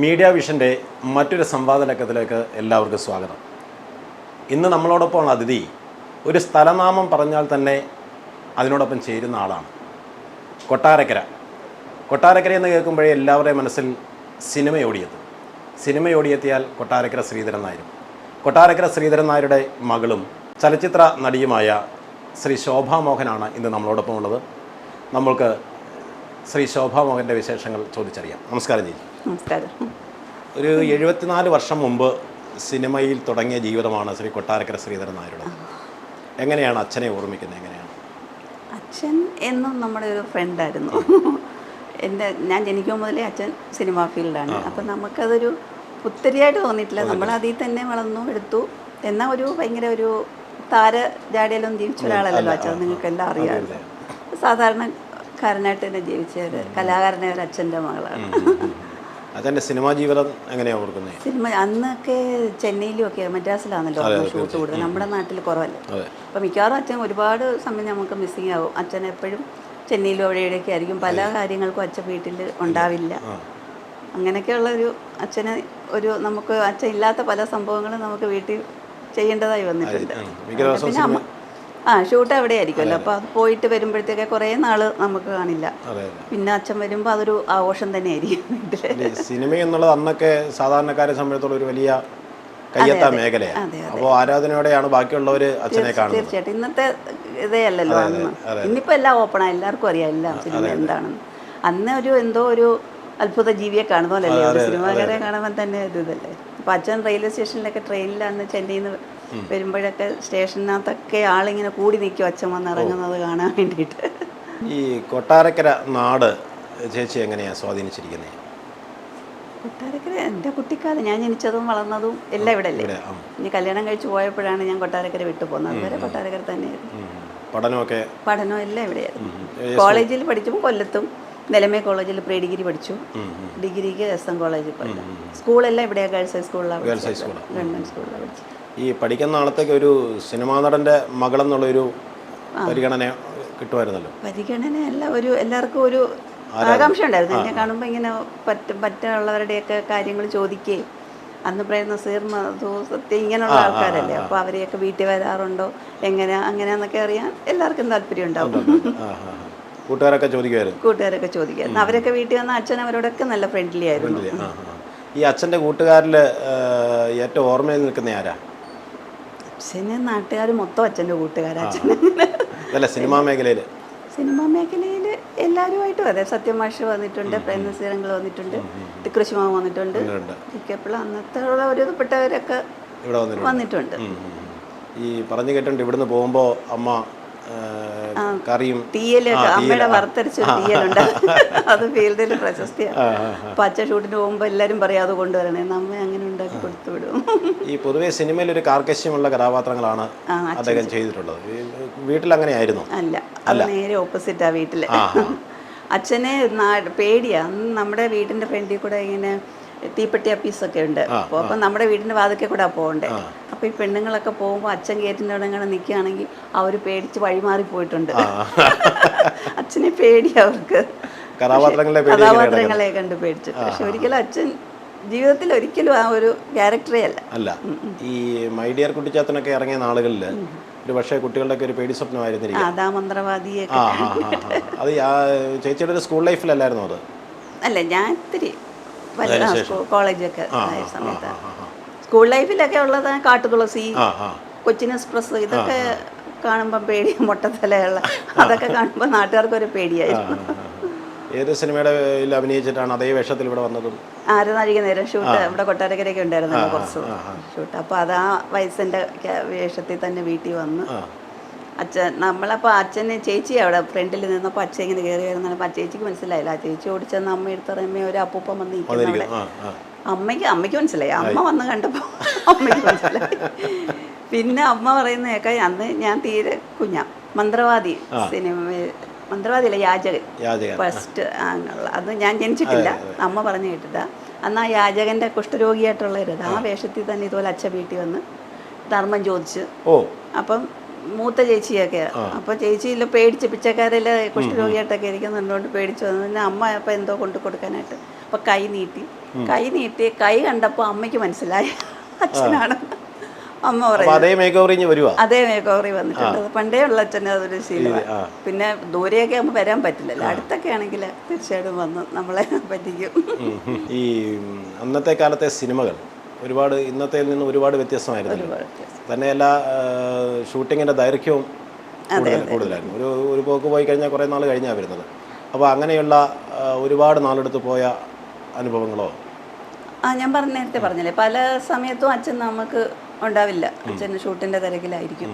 Media വിഷന്റെ മറ്റൊരു സംവാദലക്കത്തിലേക്ക് എല്ലാവർക്കും സ്വാഗതം. ഇന്ന് നമ്മളോടൊപ്പം അതിഥി ഒരു സ്ഥലനാമം പറഞ്ഞാൽ തന്നെ അതിനോടൊപ്പം ചേരുന്ന ആളാണ്. കൊട്ടാരക്കര. കൊട്ടാരക്കര എന്ന് കേൾക്കുമ്പോഴേ എല്ലാവരുടെയും മനസ്സിൽ സിനിമ ഓടിയെത്തും സിനിമ ഓടിയെത്തിയാൽ കൊട്ടാരക്കര ശ്രീധരൻ നായരും. കൊട്ടാരക്കര ശ്രീധരൻ നായരുടെ മകളും ചലച്ചിത്ര നടിയുമായ ശ്രീ ശോഭാ മോഹനാണ് ഇന്ന് നമ്മളോടൊപ്പം ഉള്ളത് നമ്മൾക്ക് ശ്രീ ശോഭാ മോഹന്റെ വിശേഷങ്ങൾ ചോദിച്ചറിയാം. നമസ്കാരം ചേച്ചി. നമസ്കാരം. ഒരു എഴുപത്തിനാല് വർഷം മുമ്പ് സിനിമയിൽ തുടങ്ങിയ ജീവിതമാണ് ശ്രീ കൊട്ടാരക്കര ശ്രീധരൻ നായരുടെ. എങ്ങനെയാണ് അച്ഛനെ ഓർമ്മിക്കുന്നത്? എങ്ങനെയാണ്? അച്ഛൻ എന്നും നമ്മുടെ ഒരു ഫ്രണ്ടായിരുന്നു എന്റെ ഞാൻ ജനിക്കുമ്പോൾ മുതലേ അച്ഛൻ സിനിമാ ഫീൽഡാണ് അപ്പം നമുക്കതൊരു പുത്തരിയായിട്ട് തോന്നിയിട്ടില്ല. നമ്മൾ അതിൽ തന്നെ വളർന്നു എടുത്തു. എന്നാൽ ഒരു ഭയങ്കര ഒരു താര ജാടിയിലൊന്നും ജീവിച്ച ഒരാളല്ലല്ലോ അച്ഛൻ നിങ്ങൾക്ക് എല്ലാം അറിയാമല്ലോ സാധാരണക്കാരനായിട്ട് തന്നെ ജീവിച്ച ഒരു കലാകാരനായ ഒരു അച്ഛന്റെ മകളാണ്. അച്ഛന്റെ സിനിമാ ജീവിതം എങ്ങനെയാണ് ഓർക്കുന്നത് സിനിമ അന്നൊക്കെ ചെന്നൈയിലും ഒക്കെ മദ്രാസിലാണല്ലോ ഷൂട്ട് കൂടുതൽ നമ്മുടെ നാട്ടിൽ കുറവല്ല? അപ്പോൾ അപ്പം മിക്കവാറും അച്ഛൻ ഒരുപാട് സമയം നമുക്ക് മിസ്സിങ് ആവും. അച്ഛൻ എപ്പോഴും ചെന്നൈയിലും അവിടെയൊക്കെ ആയിരിക്കും. പല കാര്യങ്ങൾക്കും അച്ഛൻ വീട്ടിൽ ഉണ്ടാവില്ല. അങ്ങനെയൊക്കെയുള്ള ഒരു അച്ഛന് ഒരു നമുക്ക് അച്ഛൻ ഇല്ലാത്ത പല സംഭവങ്ങളും നമുക്ക് വീട്ടിൽ ചെയ്യേണ്ടതായി വന്നിട്ടുണ്ട്. പിന്നെ ആ ഷൂട്ട് അവിടെ ആയിരിക്കുമല്ലോ അപ്പോൾ അത് പോയിട്ട് വരുമ്പോഴത്തേക്ക് കുറേ നാൾ നമുക്ക് കാണില്ല. പിന്നെ അച്ഛൻ വരുമ്പോൾ അതൊരു ആഘോഷം തന്നെയായിരിക്കും ആയിരിക്കും സിനിമ എന്നുള്ളത് അന്നൊക്കെ സാധാരണക്കാരെ സംബന്ധിച്ചുള്ള ഒരു വലിയ കയ്യെത്താ മേഖലയാണ് അപ്പോൾ ആരാധനയോടെയാണ് ബാക്കിയുള്ളവർ അച്ഛനെ കാണുന്നത്? തീർച്ചയായിട്ടും. ഇന്നത്തെ ഇതേ അല്ലല്ലോ അന്ന്. ഇന്നിപ്പോൾ എല്ലാം ആയി എല്ലാവർക്കും അറിയാം എല്ലാം സിനിമ എന്താണെന്ന്. അന്ന് ഒരു എന്തോ ഒരു അത്ഭുത ജീവിയെ കാണുന്ന പോലല്ലേ ഒരു സിനിമാകാരെ കാണുമ്പോൾ തന്നെ ഒരു ഇതല്ലേ. അപ്പോൾ അച്ഛൻ റെയിൽവേ സ്റ്റേഷനിലൊക്കെ ട്രെയിനിൽ അന്ന് ചെന്നൈയിൽ നിന്ന് വരുമ്പോഴൊക്കെ സ്റ്റേഷനകത്തൊക്കെ ആളിങ്ങനെ കൂടി നിൽക്കും അച്ഛൻ വന്ന് ഇറങ്ങുന്നത് കാണാൻ വേണ്ടിയിട്ട്. ഈ കൊട്ടാരക്കര നാട് ചേച്ചി എങ്ങനെയാണ് സ്വാധീനിച്ചിരിക്കുന്നത് കൊട്ടാരക്കര എന്റെ കുട്ടിക്കാലം ഞാൻ ജനിച്ചതും വളർന്നതും എല്ലാം ഇവിടെ അല്ലേ ഇനി കല്യാണം കഴിച്ചു പോയപ്പോഴാണ് ഞാൻ കൊട്ടാരക്കര വിട്ടു പോകുന്നത് അതുവരെ കൊട്ടാരക്കര തന്നെയായിരുന്നു. പഠനമൊക്കെ? പഠനം എല്ലാം ഇവിടെയായിരുന്നു. കോളേജിൽ പഠിച്ചപ്പോൾ കൊല്ലത്തും നിലമേ കോളേജിൽ പ്രീ ഡിഗ്രി പഠിച്ചു. ഡിഗ്രിക്ക് എസ് എം കോളേജിൽ പഠിച്ചു. സ്കൂളെല്ലാം ഇവിടെയാണ് ഗേൾസ് ഗേൾസ് ഹൈസ്കൂളാണ് ഗവൺമെന്റ് സ്കൂളിലാണ് പഠിച്ചത്. ഈ പഠിക്കുന്ന ആളത്തേക്ക് ഒരു സിനിമാ നടന്റെ മകളെന്നുള്ളൊരു പരിഗണന കിട്ടുമായിരുന്നല്ലോ? പരിഗണന അല്ല ഒരു എല്ലാവർക്കും ഒരു ആകാംക്ഷ ഉണ്ടായിരുന്നു. എന്നെ കാണുമ്പോൾ ഇങ്ങനെ പറ്റ പറ്റുള്ളവരുടെയൊക്കെ കാര്യങ്ങൾ ചോദിക്കുകയും അന്ന് പ്രേം നസീർ മധു സത്യം ഇങ്ങനെയുള്ള ആൾക്കാരല്ലേ. അപ്പോൾ അവരെയൊക്കെ വീട്ടിൽ വരാറുണ്ടോ? എങ്ങനെ അങ്ങനെയാന്നൊക്കെ അറിയാൻ എല്ലാവർക്കും താല്പര്യം ഉണ്ടാവും. കൂട്ടുകാരൊക്കെ ചോദിക്കുമായിരുന്നു? കൂട്ടുകാരൊക്കെ ചോദിക്കുമായിരുന്നു. അവരൊക്കെ വീട്ടിൽ വന്ന അച്ഛൻ അവരോടൊക്കെ നല്ല ഫ്രണ്ട്ലി ആയിരുന്നു. ഈ അച്ഛന്റെ കൂട്ടുകാരിൽ ഏറ്റവും ഓർമ്മയിൽ നിൽക്കുന്ന ആരാ? അച്ഛന് നാട്ടുകാർ മൊത്തം അച്ഛന്റെ കൂട്ടുകാരാ അച്ഛനെ സിനിമാ മേഖലയിൽ? സിനിമാ മേഖലയിൽ എല്ലാവരുമായിട്ടും അതെ സത്യമാഷ് വന്നിട്ടുണ്ട് പ്രേമസീരങ്ങൾ വന്നിട്ടുണ്ട് തിക്കൃശിമാവ് വന്നിട്ടുണ്ട്. ഇക്കപ്പിള്ള അന്നത്തെ ഉള്ള ഒരുപ്പെട്ടവരൊക്കെ വന്നിട്ടുണ്ട്. ഈ പറഞ്ഞു കേട്ടിട്ടുണ്ട് ഇവിടുന്ന് പോകുമ്പോൾ അമ്മ കറിയും. തീയലൊക്കെ അമ്മയുടെ വറുത്തരച്ച ഒരു തീയലുണ്ട്. അത് ഫീൽഡിൽ പ്രശസ്തിയാണ്. അപ്പൊ അച്ഛൻ ഷൂട്ടിന് പോകുമ്പോൾ എല്ലാവരും പറയും അത് കൊണ്ടുവരണേ. അമ്മ അങ്ങനെ ഉണ്ടാക്കി കൊടുത്തു വിടും. ഈ പൊതുവെ സിനിമയിൽ ഒരു കാർക്കശ്യമുള്ള കഥാപാത്രങ്ങളാണ് അദ്ദേഹം ചെയ്തിട്ടുള്ളത്. വീട്ടിൽ അങ്ങനെയായിരുന്നു അല്ല അത് നേരെ ഓപ്പോസിറ്റ് ആ, വീട്ടിൽ അച്ഛനെ പേടിയാ. നമ്മുടെ വീടിന്റെ ഫ്രണ്ടിൽ കൂടെ ഇങ്ങനെ തീപ്പെട്ടി അപ്പീസൊക്കെ ഉണ്ട് അപ്പോൾ അപ്പം നമ്മുടെ വീടിന്റെ വാതിക്കെ കൂടെ പോകണ്ടേ. അപ്പോൾ ഈ പെണ്ണുങ്ങളൊക്കെ പോകുമ്പോൾ അച്ഛൻ കയറ്റിന്റെ അവിടെ ഇങ്ങനെ നിൽക്കുകയാണെങ്കിൽ അവർ പേടിച്ച് വഴിമാറി പോയിട്ടുണ്ട്. അച്ഛനെ പേടി അവർക്ക്. കഥാപാത്രങ്ങളെ കണ്ട് പേടിച്ച്. പക്ഷെ ഒരിക്കലും അച്ഛൻ ജീവിതത്തിൽ ഒരിക്കലും ആ ഒരു ക്യാരക്ടറേ അല്ല. അല്ല. ഈ മൈഡിയർ കുട്ടിച്ചാത്തനൊക്കെ ഇറങ്ങിയ നാളുകളിൽ ഒരു പക്ഷേ കുട്ടികളുടെയൊക്കെ ഒരു പേടി സ്വപ്നമായിരുന്നിരിക്കും. അതാ ആ. അത് ചേച്ചിയുടെ ഒരു സ്കൂൾ ലൈഫിലല്ലായിരുന്നു അത്? അല്ല ഞാൻ ഇത്തിരി കോളേജൊക്കെ ആയ സമയത്ത്. സ്കൂൾ ലൈഫിലൊക്കെ ഉള്ളത് കാട്ടുതുളസി കൊച്ചിൻ എക്സ്പ്രസ് ഇതൊക്കെ കാണുമ്പോൾ പേടി മുട്ടത്തലയുള്ള. അതൊക്കെ കാണുമ്പോൾ നാട്ടുകാർക്ക് ഒരു പേടിയായിരുന്നു. ഏത് സിനിമയുടെ അഭിനയിച്ചിട്ടാണ് അതേ വേഷത്തിൽ ഇവിടെ വന്നതും? ആരനാഴിക നേരം ഷൂട്ട് ഇവിടെ കൊട്ടാരക്കരയൊക്കെ ഉണ്ടായിരുന്നു കുറച്ച് ഷൂട്ട്. അപ്പോൾ അത് ആ വയസ്സിന്റെ വേഷത്തിൽ തന്നെ വീട്ടിൽ വന്ന് അച്ഛൻ നമ്മളപ്പോൾ അച്ഛനെ ചേച്ചി അവിടെ ഫ്രണ്ടിൽ നിന്നപ്പോൾ അച്ഛൻ ഇങ്ങനെ കയറി വരുന്നപ്പോൾ ചേച്ചിക്ക് മനസ്സിലായില്ല. ആ ചേച്ചി ഓടിച്ചെന്ന് അമ്മ എടുത്തറമ്മ ഒരു അപ്പൂപ്പം വന്ന് നിൽക്കുന്ന അവിടെ ആ ആ. അമ്മയ്ക്ക് അമ്മയ്ക്ക് മനസ്സിലായി. അമ്മ വന്ന് കണ്ടപ്പോൾ അമ്മയ്ക്ക് മനസ്സിലായി. പിന്നെ അമ്മ പറയുന്ന കേൾക്കാൻ അന്ന് ഞാൻ തീരെ കുഞ്ഞ. മന്ത്രവാദി സിനിമ മന്ത്രവാദിയല്ല യാചകൻ. യാചകൻ. ഫസ്റ്റ് അങ്ങനെയുള്ള അത് ഞാൻ ജനിച്ചിട്ടില്ല. അമ്മ പറഞ്ഞു കേട്ടിട്ടാ അന്ന് ആ യാചകന്റെ കുഷ്ഠരോഗിയായിട്ടുള്ള ഒരു ആ. വേഷത്തിൽ തന്നെ ഇതുപോലെ അച്ഛൻ വീട്ടിൽ വന്ന് ധർമ്മം ചോദിച്ച്. അപ്പം മൂത്ത ചേച്ചിയൊക്കെ. അപ്പോൾ ചേച്ചിയില്ല പേടിച്ച് പിച്ചക്കാരിൽ കുഷ്ഠരോഗിയായിട്ടൊക്കെ ഇരിക്കുന്നുണ്ടോണ്ട് പേടിച്ചു. വന്നു പിന്നെ അമ്മ അപ്പം എന്തോ കൊണ്ടു കൊടുക്കാനായിട്ട്. അപ്പൊ കൈ നീട്ടി. കൈ നീട്ടി കൈ കണ്ടപ്പോൾ അമ്മയ്ക്ക് മനസ്സിലായി. അച്ഛനാണ്. അമ്മ പറഞ്ഞു പറയും അതേ മേക്ക് വരുവാ? അതേ മേക്കോറി വന്നിട്ടുണ്ട്. പണ്ടേ ഉള്ള അച്ഛനെ അതൊരു ശീലമാണ് പിന്നെ ദൂരെയൊക്കെ ആകുമ്പോൾ വരാൻ പറ്റില്ലല്ലോ. അടുത്തൊക്കെ ആണെങ്കിൽ തീർച്ചയായിട്ടും വന്ന് നമ്മളെ പറ്റിക്കും. ഈ അന്നത്തെ കാലത്തെ സിനിമകൾ ഒരുപാട് ഇന്നത്തെ നിന്ന് ഒരുപാട് വ്യത്യസ്തമായിരുന്നു. തന്നെയല്ല ഷൂട്ടിങ്ങിന്റെ ദൈർഘ്യവും കൂടുതലായിരുന്നു. ഒരു ഒരു പോക്ക് പോയി കഴിഞ്ഞാൽ കുറേ നാൾ കഴിഞ്ഞാണ് വരുന്നത്. അപ്പോൾ അങ്ങനെയുള്ള ഒരുപാട് നാളെടുത്ത് പോയ അനുഭവങ്ങളോ? ആ ഞാൻ പറഞ്ഞ നേരത്തെ പറഞ്ഞില്ലേ പല സമയത്തും അച്ഛൻ നമുക്ക് ഉണ്ടാവില്ല. അച്ഛൻ ഷൂട്ടിന്റെ തിരക്കിലായിരിക്കും.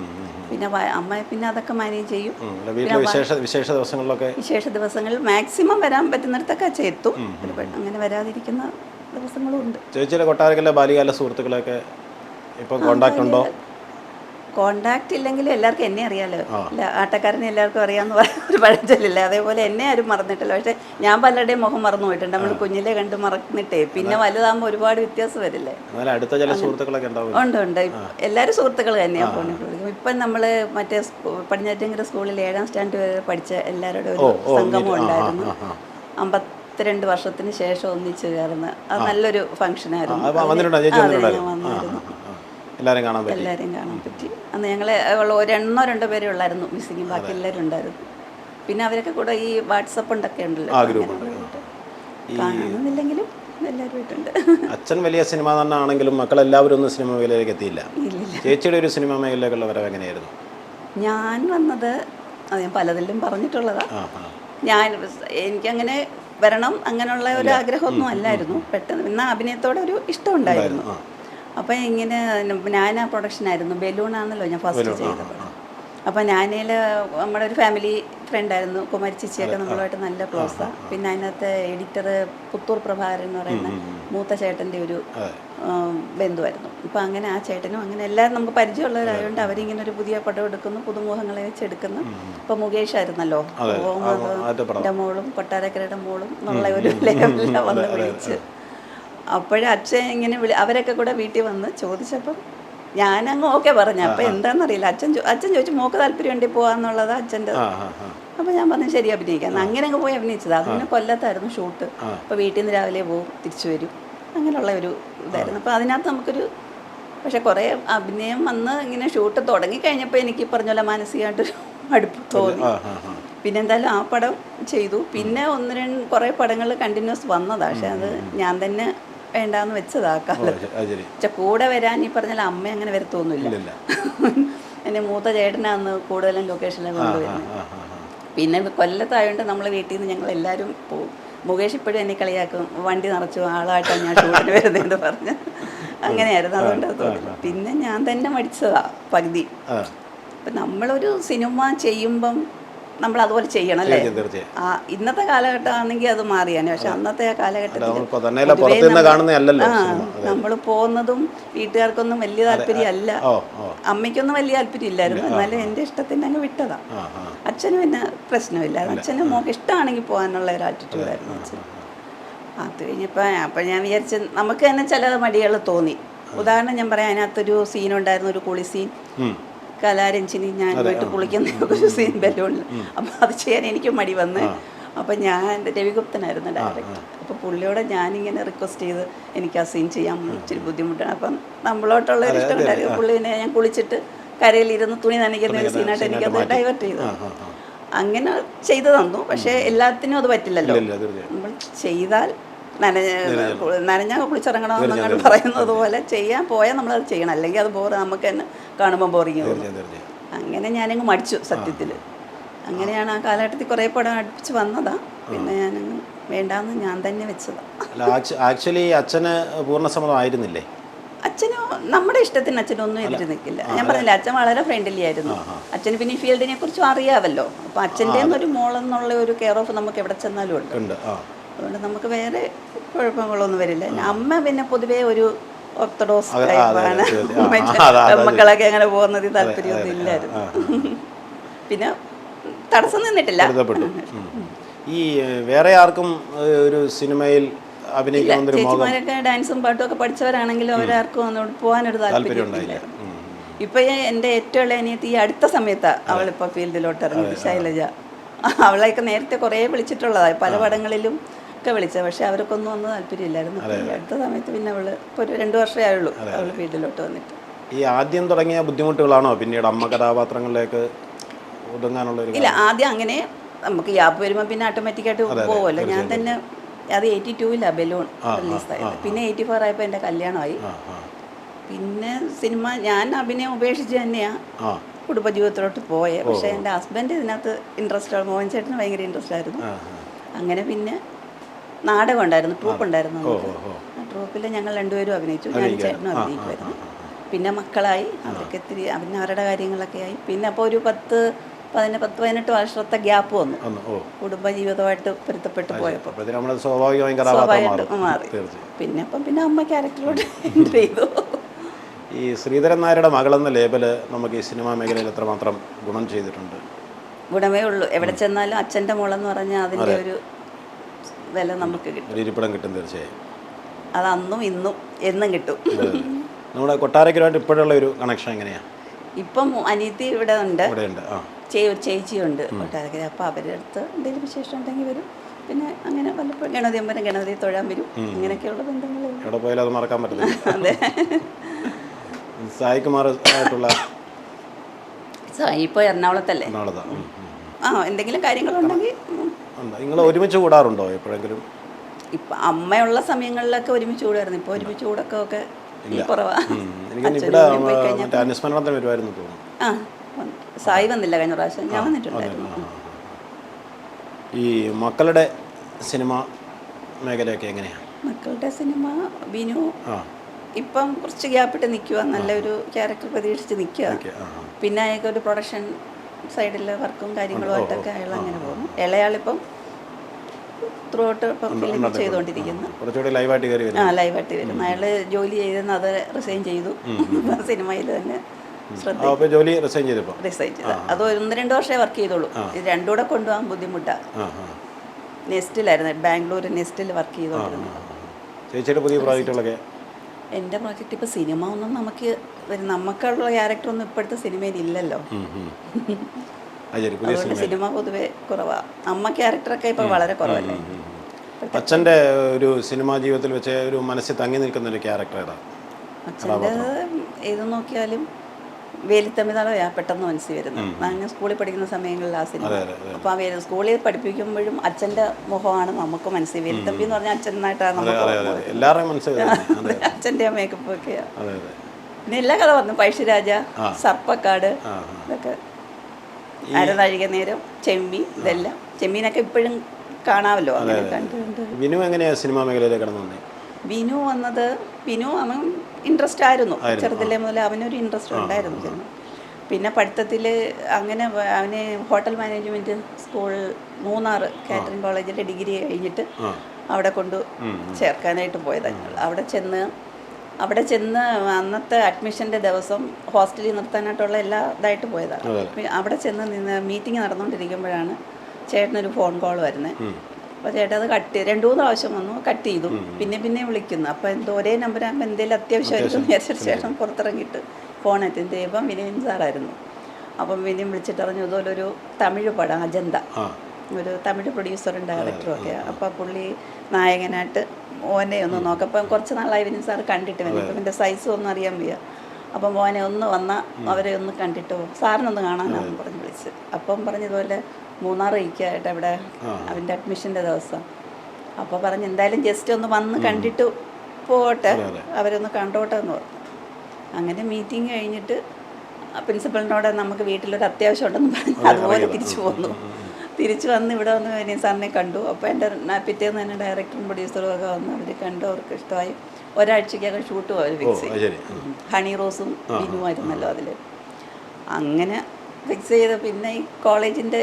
പിന്നെ അമ്മ പിന്നെ അതൊക്കെ മാനേജ് ചെയ്യും. വിശേഷ ദിവസങ്ങളിലൊക്കെ വിശേഷ ദിവസങ്ങളിൽ മാക്സിമം വരാൻ പറ്റുന്നിടത്തൊക്കെ അച്ഛൻ എത്തും. അങ്ങനെ വരാതിരിക്കുന്ന ദിവസങ്ങളും ഉണ്ട് ചേച്ചിയുടെ കൊട്ടാരക്കലെ ബാല്യകാല സുഹൃത്തുക്കളൊക്കെ ഇപ്പം കോണ്ടാക്ട് ഉണ്ടോ? കോണ്ടാക്ട് ഇല്ലെങ്കിലും എല്ലാവർക്കും എന്നെ അറിയാലോ. അല്ല ആട്ടക്കാരനെ എല്ലാവർക്കും അറിയാമെന്ന് പറയുന്ന ഒരു പഴഞ്ചൊല്ലില്ല? അതേപോലെ എന്നെ ആരും മറന്നിട്ടില്ല. പക്ഷെ ഞാൻ പലരുടെയും മുഖം മറന്നു പോയിട്ടുണ്ട്. നമ്മൾ കുഞ്ഞിലെ കണ്ട് മറന്നിട്ടേ. പിന്നെ വലുതാകുമ്പോൾ ഒരുപാട് വ്യത്യാസം വരില്ലേ? അടുത്ത ചില സുഹൃത്തുക്കളൊക്കെ ഉണ്ട് ഉണ്ട്. എല്ലാവരും സുഹൃത്തുക്കൾ തന്നെയാണ് പോകുന്നത് ഇപ്പം നമ്മൾ മറ്റേ പടിഞ്ഞാറ്റങ്കര സ്കൂളിൽ ഏഴാം സ്റ്റാൻഡേർഡ് വരെ പഠിച്ച എല്ലാവരുടെ ഒരു സംഗമം ഉണ്ടായിരുന്നു. അമ്പത്തിരണ്ട് വർഷത്തിന് ശേഷം ഒന്നിച്ച് ചേർന്ന്. അത് നല്ലൊരു ഫംഗ്ഷൻ ആയിരുന്നു. എല്ലാവരും കാണാൻ പറ്റി? എല്ലാവരും കാണാൻ പറ്റി. അന്ന് ഞങ്ങൾ ഉള്ള ഒരു എണ്ണോ രണ്ടോ പേരേ ഉള്ളായിരുന്നു മിസ്സിങ് ബാക്കി എല്ലാവരും ഉണ്ടായിരുന്നു. പിന്നെ അവരൊക്കെ കൂടെ ഈ വാട്സപ്പ് ഉണ്ടൊക്കെ ഉണ്ടല്ലോ. ആയിട്ടുണ്ട് അച്ഛൻ വലിയ സിനിമ ആണെങ്കിലും മക്കളെല്ലാവരും ഒന്നും സിനിമ മേഖലയിലേക്ക് എത്തിയില്ല. ചേച്ചിയുടെ ഒരു സിനിമ മേഖലയിലേക്കുള്ള വരവ് എങ്ങനെയായിരുന്നു? ഞാൻ വന്നത് അത് ഞാൻ പലതിലും പറഞ്ഞിട്ടുള്ളതാ. ഞാൻ എനിക്കങ്ങനെ വരണം അങ്ങനെയുള്ള ഒരു ആഗ്രഹമൊന്നും അല്ലായിരുന്നു. പെട്ടെന്ന് പിന്നെ അഭിനയത്തോടെ ഒരു ഇഷ്ടം ഉണ്ടായിരുന്നു. അപ്പോൾ അപ്പം ഇങ്ങനെ ഞാൻ ആ പ്രൊഡക്ഷനായിരുന്നു ബലൂണാണല്ലോ ഞാൻ ഫസ്റ്റ് ചെയ്തത്. അപ്പോൾ ഞാനേൽ നമ്മുടെ ഒരു ഫാമിലി ഫ്രണ്ട് ആയിരുന്നു. കുമാരി ചേച്ചിയൊക്കെ നമ്മളുമായിട്ട് നല്ല ക്ലോസാണ് പിന്നെ അതിനകത്ത് എഡിറ്റർ പുത്തൂർ പ്രഭാകരൻ എന്ന് പറയുന്ന മൂത്ത ചേട്ടന്റെ ഒരു ബന്ധുവായിരുന്നു. ഇപ്പം അങ്ങനെ ആ ചേട്ടനും അങ്ങനെ എല്ലാവരും നമുക്ക് പരിചയമുള്ളവരായതുകൊണ്ട് അവരിങ്ങനെ ഒരു പുതിയ പടം എടുക്കുന്നു പുതുമുഖങ്ങളെ വെച്ച് എടുക്കുന്നു. ഇപ്പം മുകേഷ് ആയിരുന്നല്ലോ എന്റെ മോളും കൊട്ടാരക്കരയുടെ മോളും എന്നുള്ള ഒരു വന്ന് വിളിച്ച്. അപ്പോഴേ അച്ഛൻ ഇങ്ങനെ വിളി അവരൊക്കെ കൂടെ വീട്ടിൽ വന്ന് ചോദിച്ചപ്പം ഞാനങ്ങ് ഓക്കെ പറഞ്ഞു. അപ്പം എന്താണെന്നറിയില്ല അച്ഛൻ അച്ഛൻ ചോദിച്ചു മോക്ക് താല്പര്യം ഉണ്ടെങ്കിൽ പോകാന്നുള്ളത് അച്ഛന്റെ? അപ്പോൾ ഞാൻ പറഞ്ഞു ശരി അഭിനയിക്കാം. അങ്ങനെ അങ്ങ് പോയി അഭിനയിച്ചത്. അതിന് കൊല്ലത്തായിരുന്നു ഷൂട്ട്. അപ്പോൾ വീട്ടിൽ നിന്ന് രാവിലെ പോകും തിരിച്ചു വരും. അങ്ങനെയുള്ള ഒരു ഇതായിരുന്നു. അപ്പോൾ അതിനകത്ത് നമുക്കൊരു പക്ഷെ കുറേ അഭിനയം വന്ന് ഇങ്ങനെ ഷൂട്ട് തുടങ്ങി കഴിഞ്ഞപ്പോൾ എനിക്ക് പറഞ്ഞ പോലെ മാനസികമായിട്ടൊരു അടുപ്പ് തോന്നി. പിന്നെ എന്തായാലും ആ പടം ചെയ്തു. പിന്നെ ഒന്ന് രണ്ട് കുറേ പടങ്ങൾ കണ്ടിന്യൂസ് വന്നതാണ് പക്ഷെ അത് ഞാൻ തന്നെ വേണ്ടാന്ന് വെച്ചതാ കാലത്ത്. പക്ഷെ കൂടെ വരാൻ ഈ പറഞ്ഞാൽ അമ്മ അങ്ങനെ വരത്തൊന്നുമില്ല. എന്റെ മൂത്ത ചേട്ടനാന്ന് കൂടുതലും ലൊക്കേഷനിൽ കൊണ്ടുവരുന്നത് പിന്നെ കൊല്ലത്തായതുകൊണ്ട് നമ്മൾ വീട്ടിൽ നിന്ന് ഞങ്ങൾ എല്ലാവരും പോകും മുകേഷ് ഇപ്പോഴും എന്നെ കളിയാക്കും. വണ്ടി നിറച്ചു ആളായിട്ടാണ് ഞാൻ ഷൂട്ടിന് വരുന്നതെന്ന് പറഞ്ഞ്. അങ്ങനെയായിരുന്നു അതുകൊണ്ട് പിന്നെ ഞാൻ തന്നെ മടിച്ചതാ പകുതി. ഇപ്പം അപ്പം നമ്മളൊരു സിനിമ ചെയ്യുമ്പം നമ്മൾ അതുപോലെ ചെയ്യണം അല്ലേ? ആ ഇന്നത്തെ കാലഘട്ടമാണെങ്കിൽ അത് മാറിയാണ് പക്ഷെ അന്നത്തെ ആ കാലഘട്ടത്തിൽ നമ്മൾ പോകുന്നതും വീട്ടുകാർക്കൊന്നും വലിയ താല്പര്യമല്ല. അമ്മയ്ക്കൊന്നും വലിയ താല്പര്യം ഇല്ലായിരുന്നു എന്നാലും എന്റെ ഇഷ്ടത്തിന് അങ്ങ് വിട്ടതാ. അച്ഛനും പിന്നെ പ്രശ്നമില്ല. അച്ഛനും മോക്ക് ഇഷ്ടമാണെങ്കിൽ പോകാനുള്ള ഒരു ആറ്റിറ്റ്യൂഡായിരുന്നു അച്ഛൻ അത് കഴിഞ്ഞപ്പോൾ അപ്പം ഞാൻ വിചാരിച്ച് നമുക്ക് തന്നെ ചില മടികൾ തോന്നി. ഉദാഹരണം ഞാൻ പറയാം അതിനകത്തൊരു സീൻ ഉണ്ടായിരുന്നു ഒരു കുളി സീൻ. കലാരഞ്ജിനി ഞാൻ പോയിട്ട് കുളിക്കുന്ന ഒരു സീൻ ബലൂണിൽ അപ്പം അത് ചെയ്യാൻ എനിക്ക് മടി വന്ന്. അപ്പം ഞാൻ രവിഗുപ്തനായിരുന്നു ഡയറക്ടർ അപ്പോൾ പുള്ളിയോട് ഞാനിങ്ങനെ റിക്വസ്റ്റ് ചെയ്ത് എനിക്ക് ആ സീൻ ചെയ്യാൻ ഇച്ചിരി ബുദ്ധിമുട്ടാണ്. അപ്പം നമ്മളോട്ടുള്ള ഒരു ഇഷ്ടം ഉണ്ടായിരുന്നു. പുള്ളിനെ ഞാൻ കുളിച്ചിട്ട് കരയിലിരുന്ന് തുണി നനയ്ക്കുന്ന ഒരു സീനായിട്ട് എനിക്കത് ഡൈവേർട്ട് ചെയ്തു. അങ്ങനെ ചെയ്തു തന്നു. പക്ഷേ എല്ലാത്തിനും അത് പറ്റില്ലല്ലോ. നമ്മൾ ചെയ്താൽ നനഞ്ഞ നനഞ്ഞാൽ കുളിച്ചിറങ്ങണമെന്നങ്ങനെ പറയുന്നത് പോലെ ചെയ്യാൻ പോയാൽ നമ്മളത് ചെയ്യണം. അല്ലെങ്കിൽ അത് ബോറ് നമുക്ക് തന്നെ കാണുമ്പോൾ ബോറിങ് അങ്ങനെ ഞാനങ്ങ് മടിച്ചു സത്യത്തിൽ അങ്ങനെയാണ് ആ കാലഘട്ടത്തിൽ കുറേ പടം അടുപ്പിച്ച് വന്നതാ. പിന്നെ ഞാനങ്ങ് വേണ്ടാന്ന് ഞാൻ തന്നെ വെച്ചതാ. അല്ല ആക്ച്വലി അച്ഛന് നമ്മുടെ ഇഷ്ടത്തിന് അച്ഛനൊന്നും എതിര് നിൽക്കില്ല ഞാൻ പറഞ്ഞില്ല അച്ഛൻ വളരെ ഫ്രണ്ട്ലി ആയിരുന്നു. അച്ഛന് പിന്നെ ഈ ഫീൽഡിനെ കുറിച്ചും അറിയാമല്ലോ. അപ്പൊ അച്ഛന്റെ ഒരു മോളെന്നുള്ള ഒരു കെയർ ഓഫ് നമുക്ക് എവിടെ ചെന്നാലും ഉണ്ട്. അതുകൊണ്ട് നമുക്ക് വേറെ കുഴപ്പങ്ങളൊന്നും വരില്ല. അമ്മ പിന്നെ പൊതുവേ ഒരു ഓർത്തഡോക്സ് ടൈപ്പാണ്. മക്കളൊക്കെ അങ്ങനെ പോകുന്നത് താല്പര്യമൊന്നും ഇല്ലായിരുന്നു. പിന്നെ തടസ്സം നിന്നിട്ടില്ല. ഈ വേറെ ആർക്കും ഒരു സിനിമയിൽ ചേച്ചിമാരൊക്കെ ഡാൻസും പാട്ടും ഒക്കെ പഠിച്ചവരാണെങ്കിലും അവരാർക്കും ഒന്നും പോകാനൊരു താല്പര്യം. ഇപ്പൊ എന്റെ ഏറ്റവും ഉള്ള അനിയത്തി ഈ അടുത്ത സമയത്താണ് അവളിപ്പോ ഫീൽഡിലോട്ട് ഇറങ്ങി ശൈലജ. അവളെയൊക്കെ നേരത്തെ കുറേ വിളിച്ചിട്ടുള്ളതായി പല പടങ്ങളിലും ഒക്കെ വിളിച്ചത്. പക്ഷെ അവർക്കൊന്നും ഒന്നും താല്പര്യമില്ലായിരുന്നു. അടുത്ത സമയത്ത് പിന്നെ അവൾ ഇപ്പോൾ ഒരു രണ്ട് വർഷമേ ആയുള്ളൂ അവൾ വീട്ടിലോട്ട് വന്നിട്ട്. ഈ ആദ്യം തുടങ്ങിയ ബുദ്ധിമുട്ടുകളാണോ പിന്നീട് അമ്മ കഥാപാത്രങ്ങളിലേക്ക് ഒതുങ്ങാനുള്ള ഇല്ല ആദ്യം അങ്ങനെ നമുക്ക് യാപ്പ് വരുമ്പോൾ പിന്നെ ഓട്ടോമാറ്റിക്കായിട്ട് പോകുമല്ലോ ഞാൻ തന്നെ അത് എയ്റ്റി ടൂവിലാണ് ബലൂൺ റിലീസായത്. പിന്നെ എയ്റ്റി ഫോർ ആയപ്പോൾ എന്റെ കല്യാണമായി. പിന്നെ സിനിമ ഞാൻ അഭിനയം ഉപേക്ഷിച്ച് തന്നെയാണ് കുടുംബജീവിതത്തിലോട്ട് പോയത് പക്ഷേ എന്റെ ഹസ്ബൻഡ് ഇതിനകത്ത് ഇൻട്രസ്റ്റ് മോഹൻ ചേട്ടന് ഭയങ്കര ഇൻട്രസ്റ്റ് ആയിരുന്നു. അങ്ങനെ പിന്നെ നാടകം ഉണ്ടായിരുന്നു ട്രൂപ്പ് ഉണ്ടായിരുന്നു. ആ ട്രൂപ്പിൽ ഞങ്ങൾ രണ്ടുപേരും അഭിനയിച്ചു ഞാൻ ചേട്ടനും അഭിനയിക്കുമായിരുന്നു പിന്നെ മക്കളായി അവർക്ക് ഇത്തിരി അവന് അവരുടെ കാര്യങ്ങളൊക്കെ ആയി. പിന്നെ അപ്പോൾ ഒരു പത്ത് പതിനെ പത്ത് പതിനെട്ട് വർഷത്തെ ഗ്യാപ്പ് വന്നു. കുടുംബജീവിതമായിട്ട് പൊരുത്തപ്പെട്ട് പോയപ്പോൾ സ്വാഭാവികമായിട്ട് മാറി. പിന്നെ അപ്പം പിന്നെ അമ്മ ക്യാരക്ടറോട് എന്റർ ചെയ്തു. ഈ ശ്രീധരൻ നായരുടെ മകളെന്ന ലേബൽ നമുക്ക് ഈ സിനിമാ മേഖലയിൽ എത്രമാത്രം ഗുണം ചെയ്തിട്ടുണ്ട്? ഗുണമേ ഉള്ളൂ. എവിടെ ചെന്നാലും അച്ഛന്റെ മോളെന്ന് പറഞ്ഞാൽ അതിന്റെ ഒരു വില നമുക്ക് കിട്ടും. ഇരിപ്പിടം കിട്ടും തീർച്ചയായും. അത് അന്നും ഇന്നും എന്നും കിട്ടും. നമ്മുടെ കൊട്ടാരക്കരമായിട്ട് ഇപ്പോഴുള്ള ഒരു കണക്ഷൻ എങ്ങനെയാ? ഇപ്പം അനിയത്തി ഇവിടെ ഉണ്ട്. ചേച്ചിയുണ്ട് കൊട്ടാരക്കര. അപ്പം അവരുടെ അടുത്ത് എന്തെങ്കിലും വിശേഷം ഉണ്ടെങ്കിൽ വരും. പിന്നെ അങ്ങനെ വല്ലപ്പോഴും ഗണപതി അമ്പലം ഗണപതി തൊഴാൻ വരും. ഇങ്ങനെയൊക്കെയുള്ള ബന്ധങ്ങൾ. എവിടെ പോയാലും അത് മറക്കാൻ പറ്റില്ല അതെ. സായി ആയിട്ടുള്ള സായി ഇപ്പോൾ എറണാകുളത്തല്ലേ? ആ എന്തെങ്കിലും കാര്യങ്ങളുണ്ടെങ്കിൽ ഉം. നിങ്ങൾ ഒരുമിച്ച് കൂടാറുണ്ടോ എപ്പോഴെങ്കിലും? ഇപ്പം അമ്മയുള്ള സമയങ്ങളിലൊക്കെ ഒരുമിച്ച് കൂടായിരുന്നു. ഇപ്പോൾ ഒരുമിച്ച് കൂടൊക്കെ അനുസ്മരണത്തിന് വരുമായിരുന്നു തോന്നുന്നു. ആ സായി വന്നില്ല കഴിഞ്ഞ പ്രാവശ്യം. ഞാൻ വന്നിട്ടുണ്ടായിരുന്നു. ഈ മക്കളുടെ സിനിമ മേഖലയൊക്കെ എങ്ങനെയാണ് മക്കളുടെ സിനിമ ബിനു ഇപ്പം കുറച്ച് ഗ്യാപ്പിട്ട് നിൽക്കുക നല്ലൊരു ക്യാരക്ടർ പ്രതീക്ഷിച്ച് നിൽക്കുക. പിന്നെ അയാൾക്ക് ഒരു പ്രൊഡക്ഷൻ സൈഡിലെ വർക്കും കാര്യങ്ങളുമായിട്ടൊക്കെ അയാൾ അങ്ങനെ പോകുന്നു. ഇളയാളിപ്പം ത്രൂ ഔട്ട് ഇപ്പം ഫിലിം ചെയ്തുകൊണ്ടിരിക്കുന്നു. കുറച്ചുകൂടി ലൈവായിട്ട് കയറി ആ ലൈവായിട്ട് വരുന്നു. അയാൾ ജോലി ചെയ്തെന്ന് അത് റിസൈൻ ചെയ്തു. സിനിമയിൽ തന്നെ ജോലി റിസൈൻ ചെയ്തപ്പോൾ റിസൈൻ ചെയ്തു. അത് ഒന്ന് രണ്ട് വർഷമേ വർക്ക് ചെയ്തോളൂ ഇത് രണ്ടും കൂടെ കൊണ്ടുപോകാൻ ബുദ്ധിമുട്ടാണ് നെസ്റ്റിലായിരുന്നു. ബാംഗ്ലൂർ നെസ്റ്റിൽ വർക്ക് ചെയ്തോണ്ടിരുന്നു ചേച്ചിയുടെ പുതിയ പ്രോജക്റ്റുകളൊക്കെ എന്റെ പ്രോജക്റ്റ് ഇപ്പോൾ സിനിമ ഒന്നും നമുക്ക് നമുക്കുള്ള ക്യാരക്ടർ ഒന്നും ഇപ്പോഴത്തെ സിനിമയിൽ ഇല്ലല്ലോ. അതുകൊണ്ട് സിനിമ. പൊതുവെ കുറവാ. അമ്മ ക്യാരക്ടറൊക്കെ ഇപ്പോൾ വളരെ കുറവല്ലേ? അച്ഛന്റെ ഒരു സിനിമാ ജീവിതത്തിൽ വെച്ച് ഒരു മനസ്സിൽ തങ്ങി നിൽക്കുന്ന ഒരു ക്യാരക്ടർ അച്ഛന്റെ ഏത് നോക്കിയാലും വേലിത്തമിതാളയാ പെട്ടെന്ന് മനസ്സിൽ വരുന്നത്. ഞാൻ സ്കൂളിൽ പഠിക്കുന്ന സമയങ്ങളിൽ ആ സിനിമ. അപ്പോൾ ആ വേല സ്കൂളിൽ പഠിപ്പിക്കുമ്പോഴും അച്ഛന്റെ മുഖമാണ് നമുക്ക് മനസ്സിൽ വേലിത്തമ്പി എന്ന് പറഞ്ഞാൽ അച്ഛനായിട്ടാണ് നമുക്ക് അച്ഛന്റെ ആ മേക്കപ്പ് ഒക്കെയാണ് പിന്നെ എല്ലാ കഥ പറഞ്ഞു. പഴശ്ശിരാജ സർപ്പക്കാട് ഇതൊക്കെ. അരനാഴിക നേരം ചെമ്മീൻ ഇതെല്ലാം. ചെമ്മീനൊക്കെ ഇപ്പോഴും കാണാമല്ലോ? അങ്ങനെ കണ്ട് കണ്ട്. വിനു എങ്ങനെയാ സിനിമാ മേഖലയിലേക്ക് കടന്നു വിനു ബിനു വന്നത് വിനു അവൻ ഇൻട്രസ്റ്റ് ആയിരുന്നു. ചെറുതിലെ മുതൽ അവനൊരു ഇൻട്രസ്റ്റ് ഉണ്ടായിരുന്നു പിന്നെ പഠിത്തത്തിൽ അങ്ങനെ അവന് hotel management school Munnar catering കോളേജിൽ ഡിഗ്രി കഴിഞ്ഞിട്ട് അവിടെ കൊണ്ട് ചേർക്കാനായിട്ട് പോയതാണ് അവിടെ ചെന്ന് അവിടെ ചെന്ന് അന്നത്തെ അഡ്മിഷന്റെ ദിവസം ഹോസ്റ്റലിൽ നിർത്താനായിട്ടുള്ള എല്ലാ ഇതായിട്ട് പോയതാണ് അവിടെ ചെന്ന് നിന്ന് മീറ്റിംഗ് നടന്നുകൊണ്ടിരിക്കുമ്പോഴാണ് ചേട്ടനൊരു ഫോൺ കോൾ വരുന്നത് അപ്പോൾ ചേട്ടൻ അത് കട്ട് രണ്ട് മൂന്ന് പ്രാവശ്യം വന്നു കട്ട് ചെയ്തു. പിന്നെ പിന്നെ വിളിക്കുന്നു. അപ്പോൾ എന്തോ ഒരേ നമ്പർ ആകുമ്പോൾ എന്തെങ്കിലും അത്യാവശ്യമായിരിക്കും നേരത്തെ ചേട്ടൻ പുറത്തിറങ്ങിയിട്ട് ഫോൺ അറ്റൻഡ് ചെയ്യുമ്പം വിനയൻ സാറായിരുന്നു. അപ്പം വിനയം വിളിച്ചിട്ട് പറഞ്ഞു ഇതുപോലെ ഒരു തമിഴ് പടം അജന്ത. ഒരു തമിഴ് പ്രൊഡ്യൂസറും ഡയറക്ടറും ഒക്കെ. അപ്പോൾ പുള്ളി നായകനായിട്ട് ഓനെ ഒന്ന് നോക്കാം. അപ്പം കുറച്ച് നാളായി വിനയൻ സാർ കണ്ടിട്ട് വന്നു അപ്പം എന്റെ സൈസ് ഒന്നും അറിയാൻ വയ്യ. അപ്പം മോനെ ഒന്ന് വന്നാൽ അവരെ ഒന്ന് കണ്ടിട്ട് പോകും സാറിനൊന്ന് കാണാനാണെന്ന് പറഞ്ഞ് വിളിച്ച്. അപ്പം പറഞ്ഞതുപോലെ മൂന്നാർ ഇരിക്കായിട്ട് അവിടെ അവന്റെ അഡ്മിഷന്റെ ദിവസം. അപ്പോൾ പറഞ്ഞ് എന്തായാലും ജസ്റ്റ് ഒന്ന് വന്ന് കണ്ടിട്ട് പോട്ടെ അവരൊന്ന് കണ്ടോട്ടെ എന്ന് പറഞ്ഞു. അങ്ങനെ മീറ്റിംഗ് കഴിഞ്ഞിട്ട് പ്രിൻസിപ്പളിനോട് നമുക്ക് വീട്ടിലൊരു അത്യാവശ്യം ഉണ്ടെന്ന് പറഞ്ഞു അതുപോലെ തിരിച്ചു പോന്നു തിരിച്ചു വന്ന് ഇവിടെ വന്ന് വിനീത് സാറിനെ കണ്ടു. അപ്പോൾ എന്റെ പിറ്റേന്ന് തന്നെ ഡയറക്ടറും പ്രൊഡ്യൂസറും ഒക്കെ വന്ന് അവർ കണ്ടു. അവർക്ക് ഇഷ്ടമായി. ഒരാഴ്ചക്കകം ഷൂട്ട് അവർ ഫിക്സ് ചെയ്തു. ഹണി റോസും ബിനുമായിരുന്നല്ലോ അതിൽ അങ്ങനെ ഫിക്സ് ചെയ്ത് പിന്നെ ഈ കോളേജിന്റെ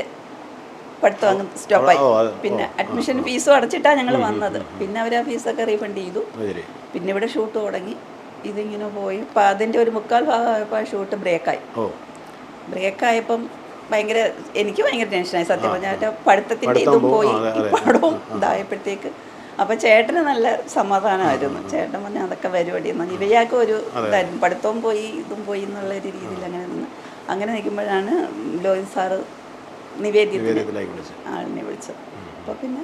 പഠിത്തം അങ്ങ് സ്റ്റോപ്പായി പിന്നെ അഡ്മിഷൻ ഫീസും അടച്ചിട്ടാണ് ഞങ്ങൾ വന്നത്. പിന്നെ അവർ ആ ഫീസൊക്കെ റീഫണ്ട് ചെയ്തു. പിന്നെ ഇവിടെ ഷൂട്ട് തുടങ്ങി. ഇതിങ്ങനെ പോയി. അപ്പം അതിന്റെ ഒരു മുക്കാൽ ഭാഗമായപ്പോൾ ആ ഷൂട്ട് ബ്രേക്കായി. ബ്രേക്കായപ്പം ഭയങ്കര എനിക്ക് ഭയങ്കര ടെൻഷനായി. സത്യം പറഞ്ഞാൽ പഠിത്തത്തിന്റെ ഇതും പോയി. പടവും ഇതായപ്പോഴത്തേക്ക്. അപ്പം ചേട്ടന് നല്ല സമാധാനമായിരുന്നു. ചേട്ടൻ പറഞ്ഞാൽ അതൊക്കെ പരിപാടി എന്ന് ഇവയാക്കും ഒരു ഇതായിരുന്നു. പഠിത്തവും പോയി ഇതും പോയി എന്നുള്ള ഒരു രീതിയിൽ അങ്ങനെ നിന്ന്. അങ്ങനെ നിൽക്കുമ്പോഴാണ് ലോയിൻ സാറ് നിവേദ്യത്തിന് വേദിയത്തിലേക്ക് വിളിച്ച്. ആളിനെ വിളിച്ചത് അപ്പോൾ പിന്നെ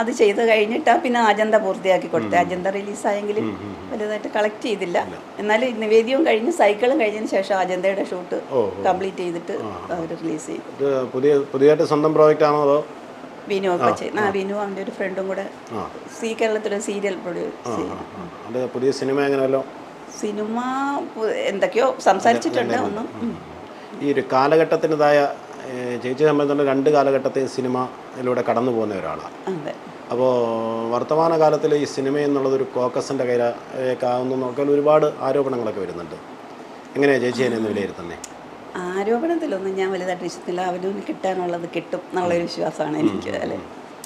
അത് ചെയ്ത് കഴിഞ്ഞിട്ടാ പിന്നെ അജന്ത പൂർത്തിയാക്കി കൊടുത്തത് അജന്ത റിലീസായെങ്കിലും വലുതായിട്ട് കളക്ട് ചെയ്തില്ല. എന്നാലും നിവേദ്യവും കഴിഞ്ഞ് സൈക്കിളും കഴിഞ്ഞതിന് ശേഷം അജന്തയുടെ ഷൂട്ട് കംപ്ലീറ്റ് ചെയ്തിട്ട് അവർ റിലീസ് ചെയ്തു. പുതിയ പുതിയതായിട്ട് സ്വന്തം പ്രോജക്റ്റ് ആണോ അതോ? വിനു ഒക്കെ ആ വിനു അവന്റെ ഒരു ഫ്രണ്ടും കൂടെ. സി കേരളത്തിലെ സീരിയൽ പ്രൊഡ്യൂസ് പുതിയ സിനിമ എങ്ങനെയല്ലോ? സിനിമ എന്തൊക്കെയോ സംസാരിച്ചിട്ടുണ്ട് ഒന്നും. ഈ ഒരു കാലഘട്ടത്തിന്റെതായ ചേച്ചിയെ സംബന്ധിച്ചുള്ള രണ്ട് കാലഘട്ടത്തെ സിനിമയിലൂടെ കടന്നു പോകുന്ന ഒരാളാണ് അപ്പോൾ വർത്തമാന കാലത്തിൽ ഈ സിനിമ എന്നുള്ളതൊരു കോക്കസിന്റെ കയ്യിലേക്കാവുന്ന നോക്കാൻ ഒരുപാട് ആരോപണങ്ങളൊക്കെ വരുന്നുണ്ട്. എങ്ങനെയാണ് ചേച്ചി അതിനെ വിലയിരുത്തുന്നത് ആരോപണത്തിലൊന്നും ഞാൻ വലുതായിട്ട് വിശ്വസിക്കില്ല അവനവന് കിട്ടാനുള്ളത് കിട്ടും എന്നുള്ളൊരു വിശ്വാസമാണ് എനിക്ക്. അല്ലേ?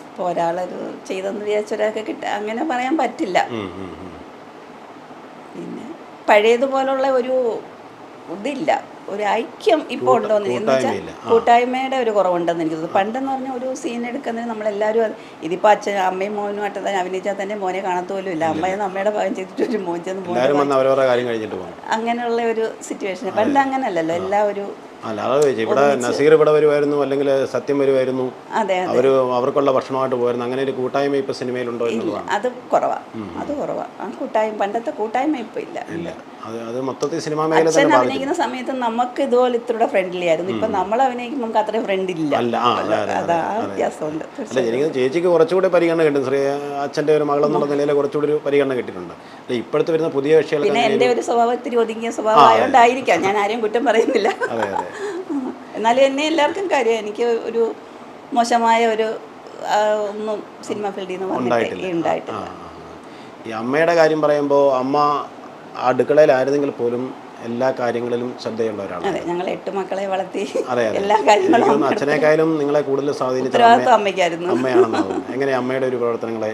ഇപ്പോൾ ഒരാളൊരു ചെയ്തെന്ന് വിചാരിച്ച ഒരാൾക്ക് കിട്ട അങ്ങനെ പറയാൻ പറ്റില്ല. പിന്നെ പഴയതുപോലുള്ള ഒരു ഇതില്ല. ഒരു ഐക്യം ഇപ്പോൾ ഉണ്ടോന്ന് എന്ന് വെച്ചാൽ. കൂട്ടായ്മയുടെ ഒരു കുറവുണ്ടെന്ന് എനിക്ക് തോന്നുന്നു. പണ്ടെന്ന് പറഞ്ഞാൽ ഒരു സീൻ എടുക്കുന്നതിന് നമ്മളെല്ലാവരും ഇതിപ്പോൾ അച്ഛൻ അമ്മയും മോനുമായിട്ട് തന്നെ അഭിനയിച്ചാൽ തന്നെ മോനെ കാണത്തോലും ഇല്ല അമ്മയെന്ന് അമ്മയുടെ ഭാഗം ചെയ്തിട്ട് ഒരു മോൻ ചെന്ന് അങ്ങനെയുള്ള ഒരു സിറ്റുവേഷൻ പണ്ട് അങ്ങനല്ലല്ലോ. എല്ലാ ഒരു അല്ല അതാ ഇവിടെ നസീർ ഇവിടെ വരുമായിരുന്നു അല്ലെങ്കിൽ സത്യം വരുമായിരുന്നു. അവർ അവർ അവർക്കുള്ള ഭക്ഷണമായിട്ട് പോയിരുന്നു. അങ്ങനെ ഒരു കൂട്ടായ്മ ഇപ്പൊ സിനിമയിലുണ്ടോ എന്നുള്ളതാണ്. അത് കുറവാ. അത് കുറവാ. ആ കൂട്ടായ്മ പണ്ടത്തെ കൂട്ടായ്മ ഇപ്പൊ ഇല്ല. ഇല്ല. അത് അത് മൊത്തത്തിൽ സിനിമാ മേഖല തന്നെ അഭിനയിക്കുന്ന സമയത്ത് നമുക്ക് ഇതുപോലെ ഇത്ര ഫ്രണ്ട്ലി ആയിരുന്നു. ഇപ്പൊ നമ്മൾ അഭിനയിക്കുമ്പോൾ നമുക്ക് അത്ര ഫ്രണ്ട് ഇല്ല. അല്ല അതാ വ്യത്യാസമുണ്ട്. അല്ല എനിക്ക് ചേച്ചിക്ക് കുറച്ചുകൂടി പരിഗണന കിട്ടും. ശ്രീ അച്ഛന്റെ ഒരു മകളെന്നുള്ള നിലയിൽ കുറച്ചുകൂടി ഒരു പരിഗണന കിട്ടിയിട്ടുണ്ട്. അല്ല ഇപ്പോഴത്തെ വരുന്ന പുതിയ കക്ഷികൾ പിന്നെ എന്റെ ഒരു സ്വഭാവം ഇത്തിരി ഒതുങ്ങിയ സ്വഭാവം ആയതുകൊണ്ടായിരിക്കാം. ഞാൻ ആരെയും കുറ്റം പറയുന്നില്ല. എന്നാലും എന്നെ എല്ലാവർക്കും കാര്യം എനിക്ക് ഒരു മോശമായ ഒരു ഒന്നും സിനിമ ഫീൽഡിൽ നിന്ന് വന്നിട്ട് ഉണ്ടായിട്ടില്ല. ഈ അമ്മയുടെ കാര്യം പറയുമ്പോൾ അമ്മ അടുക്കളയിലായിരുന്നെങ്കിൽ പോലും എല്ലാ കാര്യങ്ങളിലും ശ്രദ്ധയുള്ളവരാണ്. അതെ ഞങ്ങൾ എട്ട് മക്കളെ വളർത്തി എല്ലാ കാര്യങ്ങളും അച്ഛനേക്കാളും നിങ്ങളെ കൂടുതൽ സ്വാധീനിച്ച അമ്മയ്ക്കായിരുന്നു. അമ്മയാണെന്നാണ് എങ്ങനെയാണ് അമ്മയുടെ ഒരു പ്രവർത്തനങ്ങളെ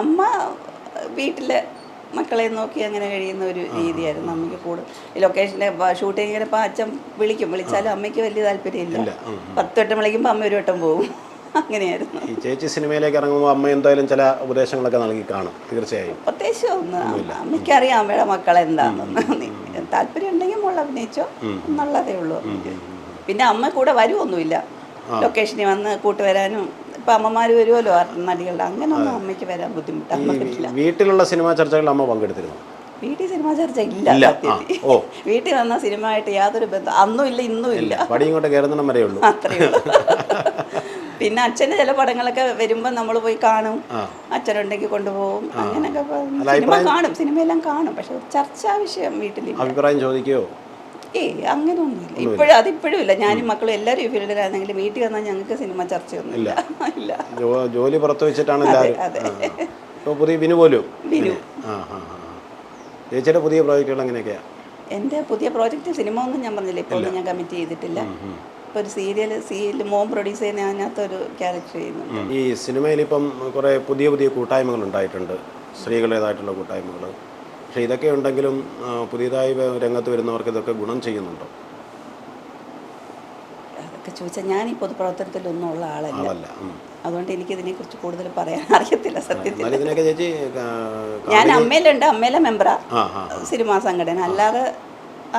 അമ്മ വീട്ടിലെ മക്കളെ നോക്കി അങ്ങനെ കഴിയുന്ന ഒരു രീതിയായിരുന്നു അമ്മയ്ക്ക് കൂടുതൽ. ഈ ലൊക്കേഷന്റെ ഷൂട്ടിങ്ങിന് ഇപ്പം അച്ഛൻ വിളിക്കും. വിളിച്ചാലും അമ്മയ്ക്ക് വലിയ താല്പര്യമില്ല. പത്ത് വട്ടം വിളിക്കുമ്പോൾ അമ്മ ഒരു വട്ടം പോകും അങ്ങനെയായിരുന്നു. ഈ ചേച്ചി സിനിമയിലേക്ക് ഇറങ്ങുമ്പോൾ അമ്മ എന്തായാലും ചില ഉപദേശങ്ങളൊക്കെ നൽകി കാണും. തീർച്ചയായും. അമ്മയ്ക്ക് അമ്മയ്ക്കറിയാം അമ്മയുടെ മക്കൾ എന്താണെന്ന്. താല്പര്യം ഉണ്ടെങ്കിൽ മോൾ അഭിനയിച്ചോ എന്നുള്ളതേ ഉള്ളൂ. പിന്നെ അമ്മ കൂടെ വരുമൊന്നുമില്ല ലൊക്കേഷനിൽ വന്ന് കൂട്ടുവരാനും ഇപ്പം അമ്മമാർ വരുമല്ലോ നടികളുടെ? അങ്ങനെയൊന്നും അമ്മയ്ക്ക് വരാൻ ബുദ്ധിമുട്ടാൻ പറ്റില്ല. വീട്ടിലുള്ള സിനിമാ ചർച്ചകളിൽ അമ്മ പങ്കെടുത്തിരുന്നു? വീട്ടിൽ സിനിമ ചർച്ച ഇല്ല ഓ. വീട്ടിൽ വന്ന സിനിമയായിട്ട് യാതൊരു ബന്ധം അന്നും ഇല്ല ഇന്നും ഇല്ല. പടി ഇങ്ങോട്ട് കയറുന്നിടം വരെ ഉള്ളൂ. അത്രേ ഉള്ളൂ. പിന്നെ അച്ഛന്റെ ചില പടങ്ങളൊക്കെ വരുമ്പോൾ നമ്മൾ പോയി കാണും. അച്ഛനുണ്ടെങ്കിൽ കൊണ്ടുപോകും. അങ്ങനെയൊക്കെ സിനിമ കാണും. സിനിമയെല്ലാം കാണും. പക്ഷെ ചർച്ചാ വിഷയം വീട്ടിൽ അഭിപ്രായം ചോദിക്കുകയോ ഏയ് അങ്ങനെയൊന്നുമില്ല ഇപ്പോഴും അതിപ്പോഴും ഇല്ല. ഞാനും മക്കളും എല്ലാവരും ഈ ഫീൽഡിലാണെങ്കിലും വീട്ടിൽ വന്നാൽ ഞങ്ങൾക്ക് സിനിമ ചർച്ചയൊന്നും ഇല്ല. ഇല്ല. ജോലി പുറത്ത് വെച്ചിട്ടാണ് എല്ലാവരും. പുതിയ ബിനു പോലും. ബിനു. ചേച്ചിയുടെ പുതിയ പ്രോജക്റ്റുകൾ എങ്ങനെയൊക്കെയാണ് എന്റെ പുതിയ പ്രോജക്റ്റ് സിനിമ ഒന്നും ഞാൻ പറഞ്ഞില്ല. ഇപ്പോൾ ഞാൻ കമ്മിറ്റ് ചെയ്തിട്ടില്ല. ഇപ്പോൾ ഒരു സീരിയൽ സീരിയൽ മോം പ്രൊഡ്യൂസ് ചെയ്യുന്ന അതിനകത്തൊരു ക്യാരക്ടർ ചെയ്യുന്നു ഈ സിനിമയിൽ ഇപ്പം കുറേ പുതിയ പുതിയ കൂട്ടായ്മകൾ ഉണ്ടായിട്ടുണ്ട്. സ്ത്രീകളുടേതായിട്ടുള്ള കൂട്ടായ്മകൾ. പക്ഷേ ഇതൊക്കെ ഉണ്ടെങ്കിലും പുതിയതായി രംഗത്ത് വരുന്നവർക്ക് ഇതൊക്കെ ഗുണം ചെയ്യുന്നുണ്ടോ? അതൊക്കെ ചോദിച്ചാൽ ഞാൻ ഈ പൊതുപ്രവർത്തനത്തിലൊന്നും ഉള്ള ആളല്ല അതുകൊണ്ട് എനിക്ക് ഇതിനെ കുറിച്ച് കൂടുതൽ പറയാൻ അറിയത്തില്ല സത്യത്തിൽ. ഞാൻ അമ്മയിലുണ്ട്. അമ്മയിലെ മെമ്പറാ സിനിമാ സംഘടന. അല്ലാതെ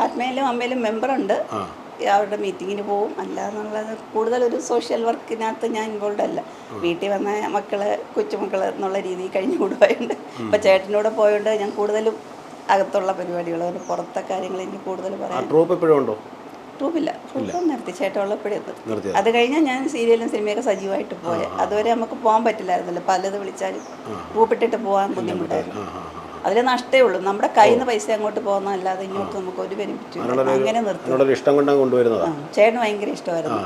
ആത്മയിലും അമ്മയിലും മെമ്പറുണ്ട്. അവരുടെ മീറ്റിങ്ങിന് പോവും. അല്ലാന്നുള്ളത് കൂടുതലൊരു സോഷ്യൽ വർക്കിനകത്ത് ഞാൻ ഇൻവോൾവ് അല്ല. വീട്ടിൽ വന്ന മക്കൾ കൊച്ചുമക്കൾ എന്നുള്ള രീതിയിൽ കഴിഞ്ഞു കൂടുവായുണ്ട് ഇപ്പൊ ചേട്ടനോട് പോയോണ്ട് ഞാൻ കൂടുതലും അകത്തുള്ള പരിപാടികൾ പുറത്തെ കാര്യങ്ങൾ എനിക്ക് കൂടുതൽ പറയാം ട്രൂപ്പ് ഉണ്ടോ? ട്രൂപ്പില്ല ട്രൂപ്പ് നിർത്തി. നിർത്തി അത് കഴിഞ്ഞാൽ ഞാൻ സീരിയലും സിനിമയൊക്കെ സജീവമായിട്ട് പോയത് അതുവരെ നമുക്ക് പോകാൻ പറ്റില്ലായിരുന്നല്ലോ. പലത് വിളിച്ചാലും ട്രൂപ്പിട്ടിട്ട് പോകാൻ ബുദ്ധിമുട്ടായിരുന്നു. അതിൽ നഷ്ടേ ഉള്ളൂ. നമ്മുടെ കയ്യിൽ നിന്ന് പൈസ അങ്ങോട്ട് പോകുന്ന അല്ലാതെ ഇങ്ങോട്ട് നമുക്ക് ഒരു ബെനിഫിറ്റും അങ്ങനെ നിർത്തി. ഇഷ്ടം കൊണ്ടാണ് കൊണ്ടുവരുന്നത്. ചേട്ടന് ഭയങ്കര ഇഷ്ടമായിരുന്നു.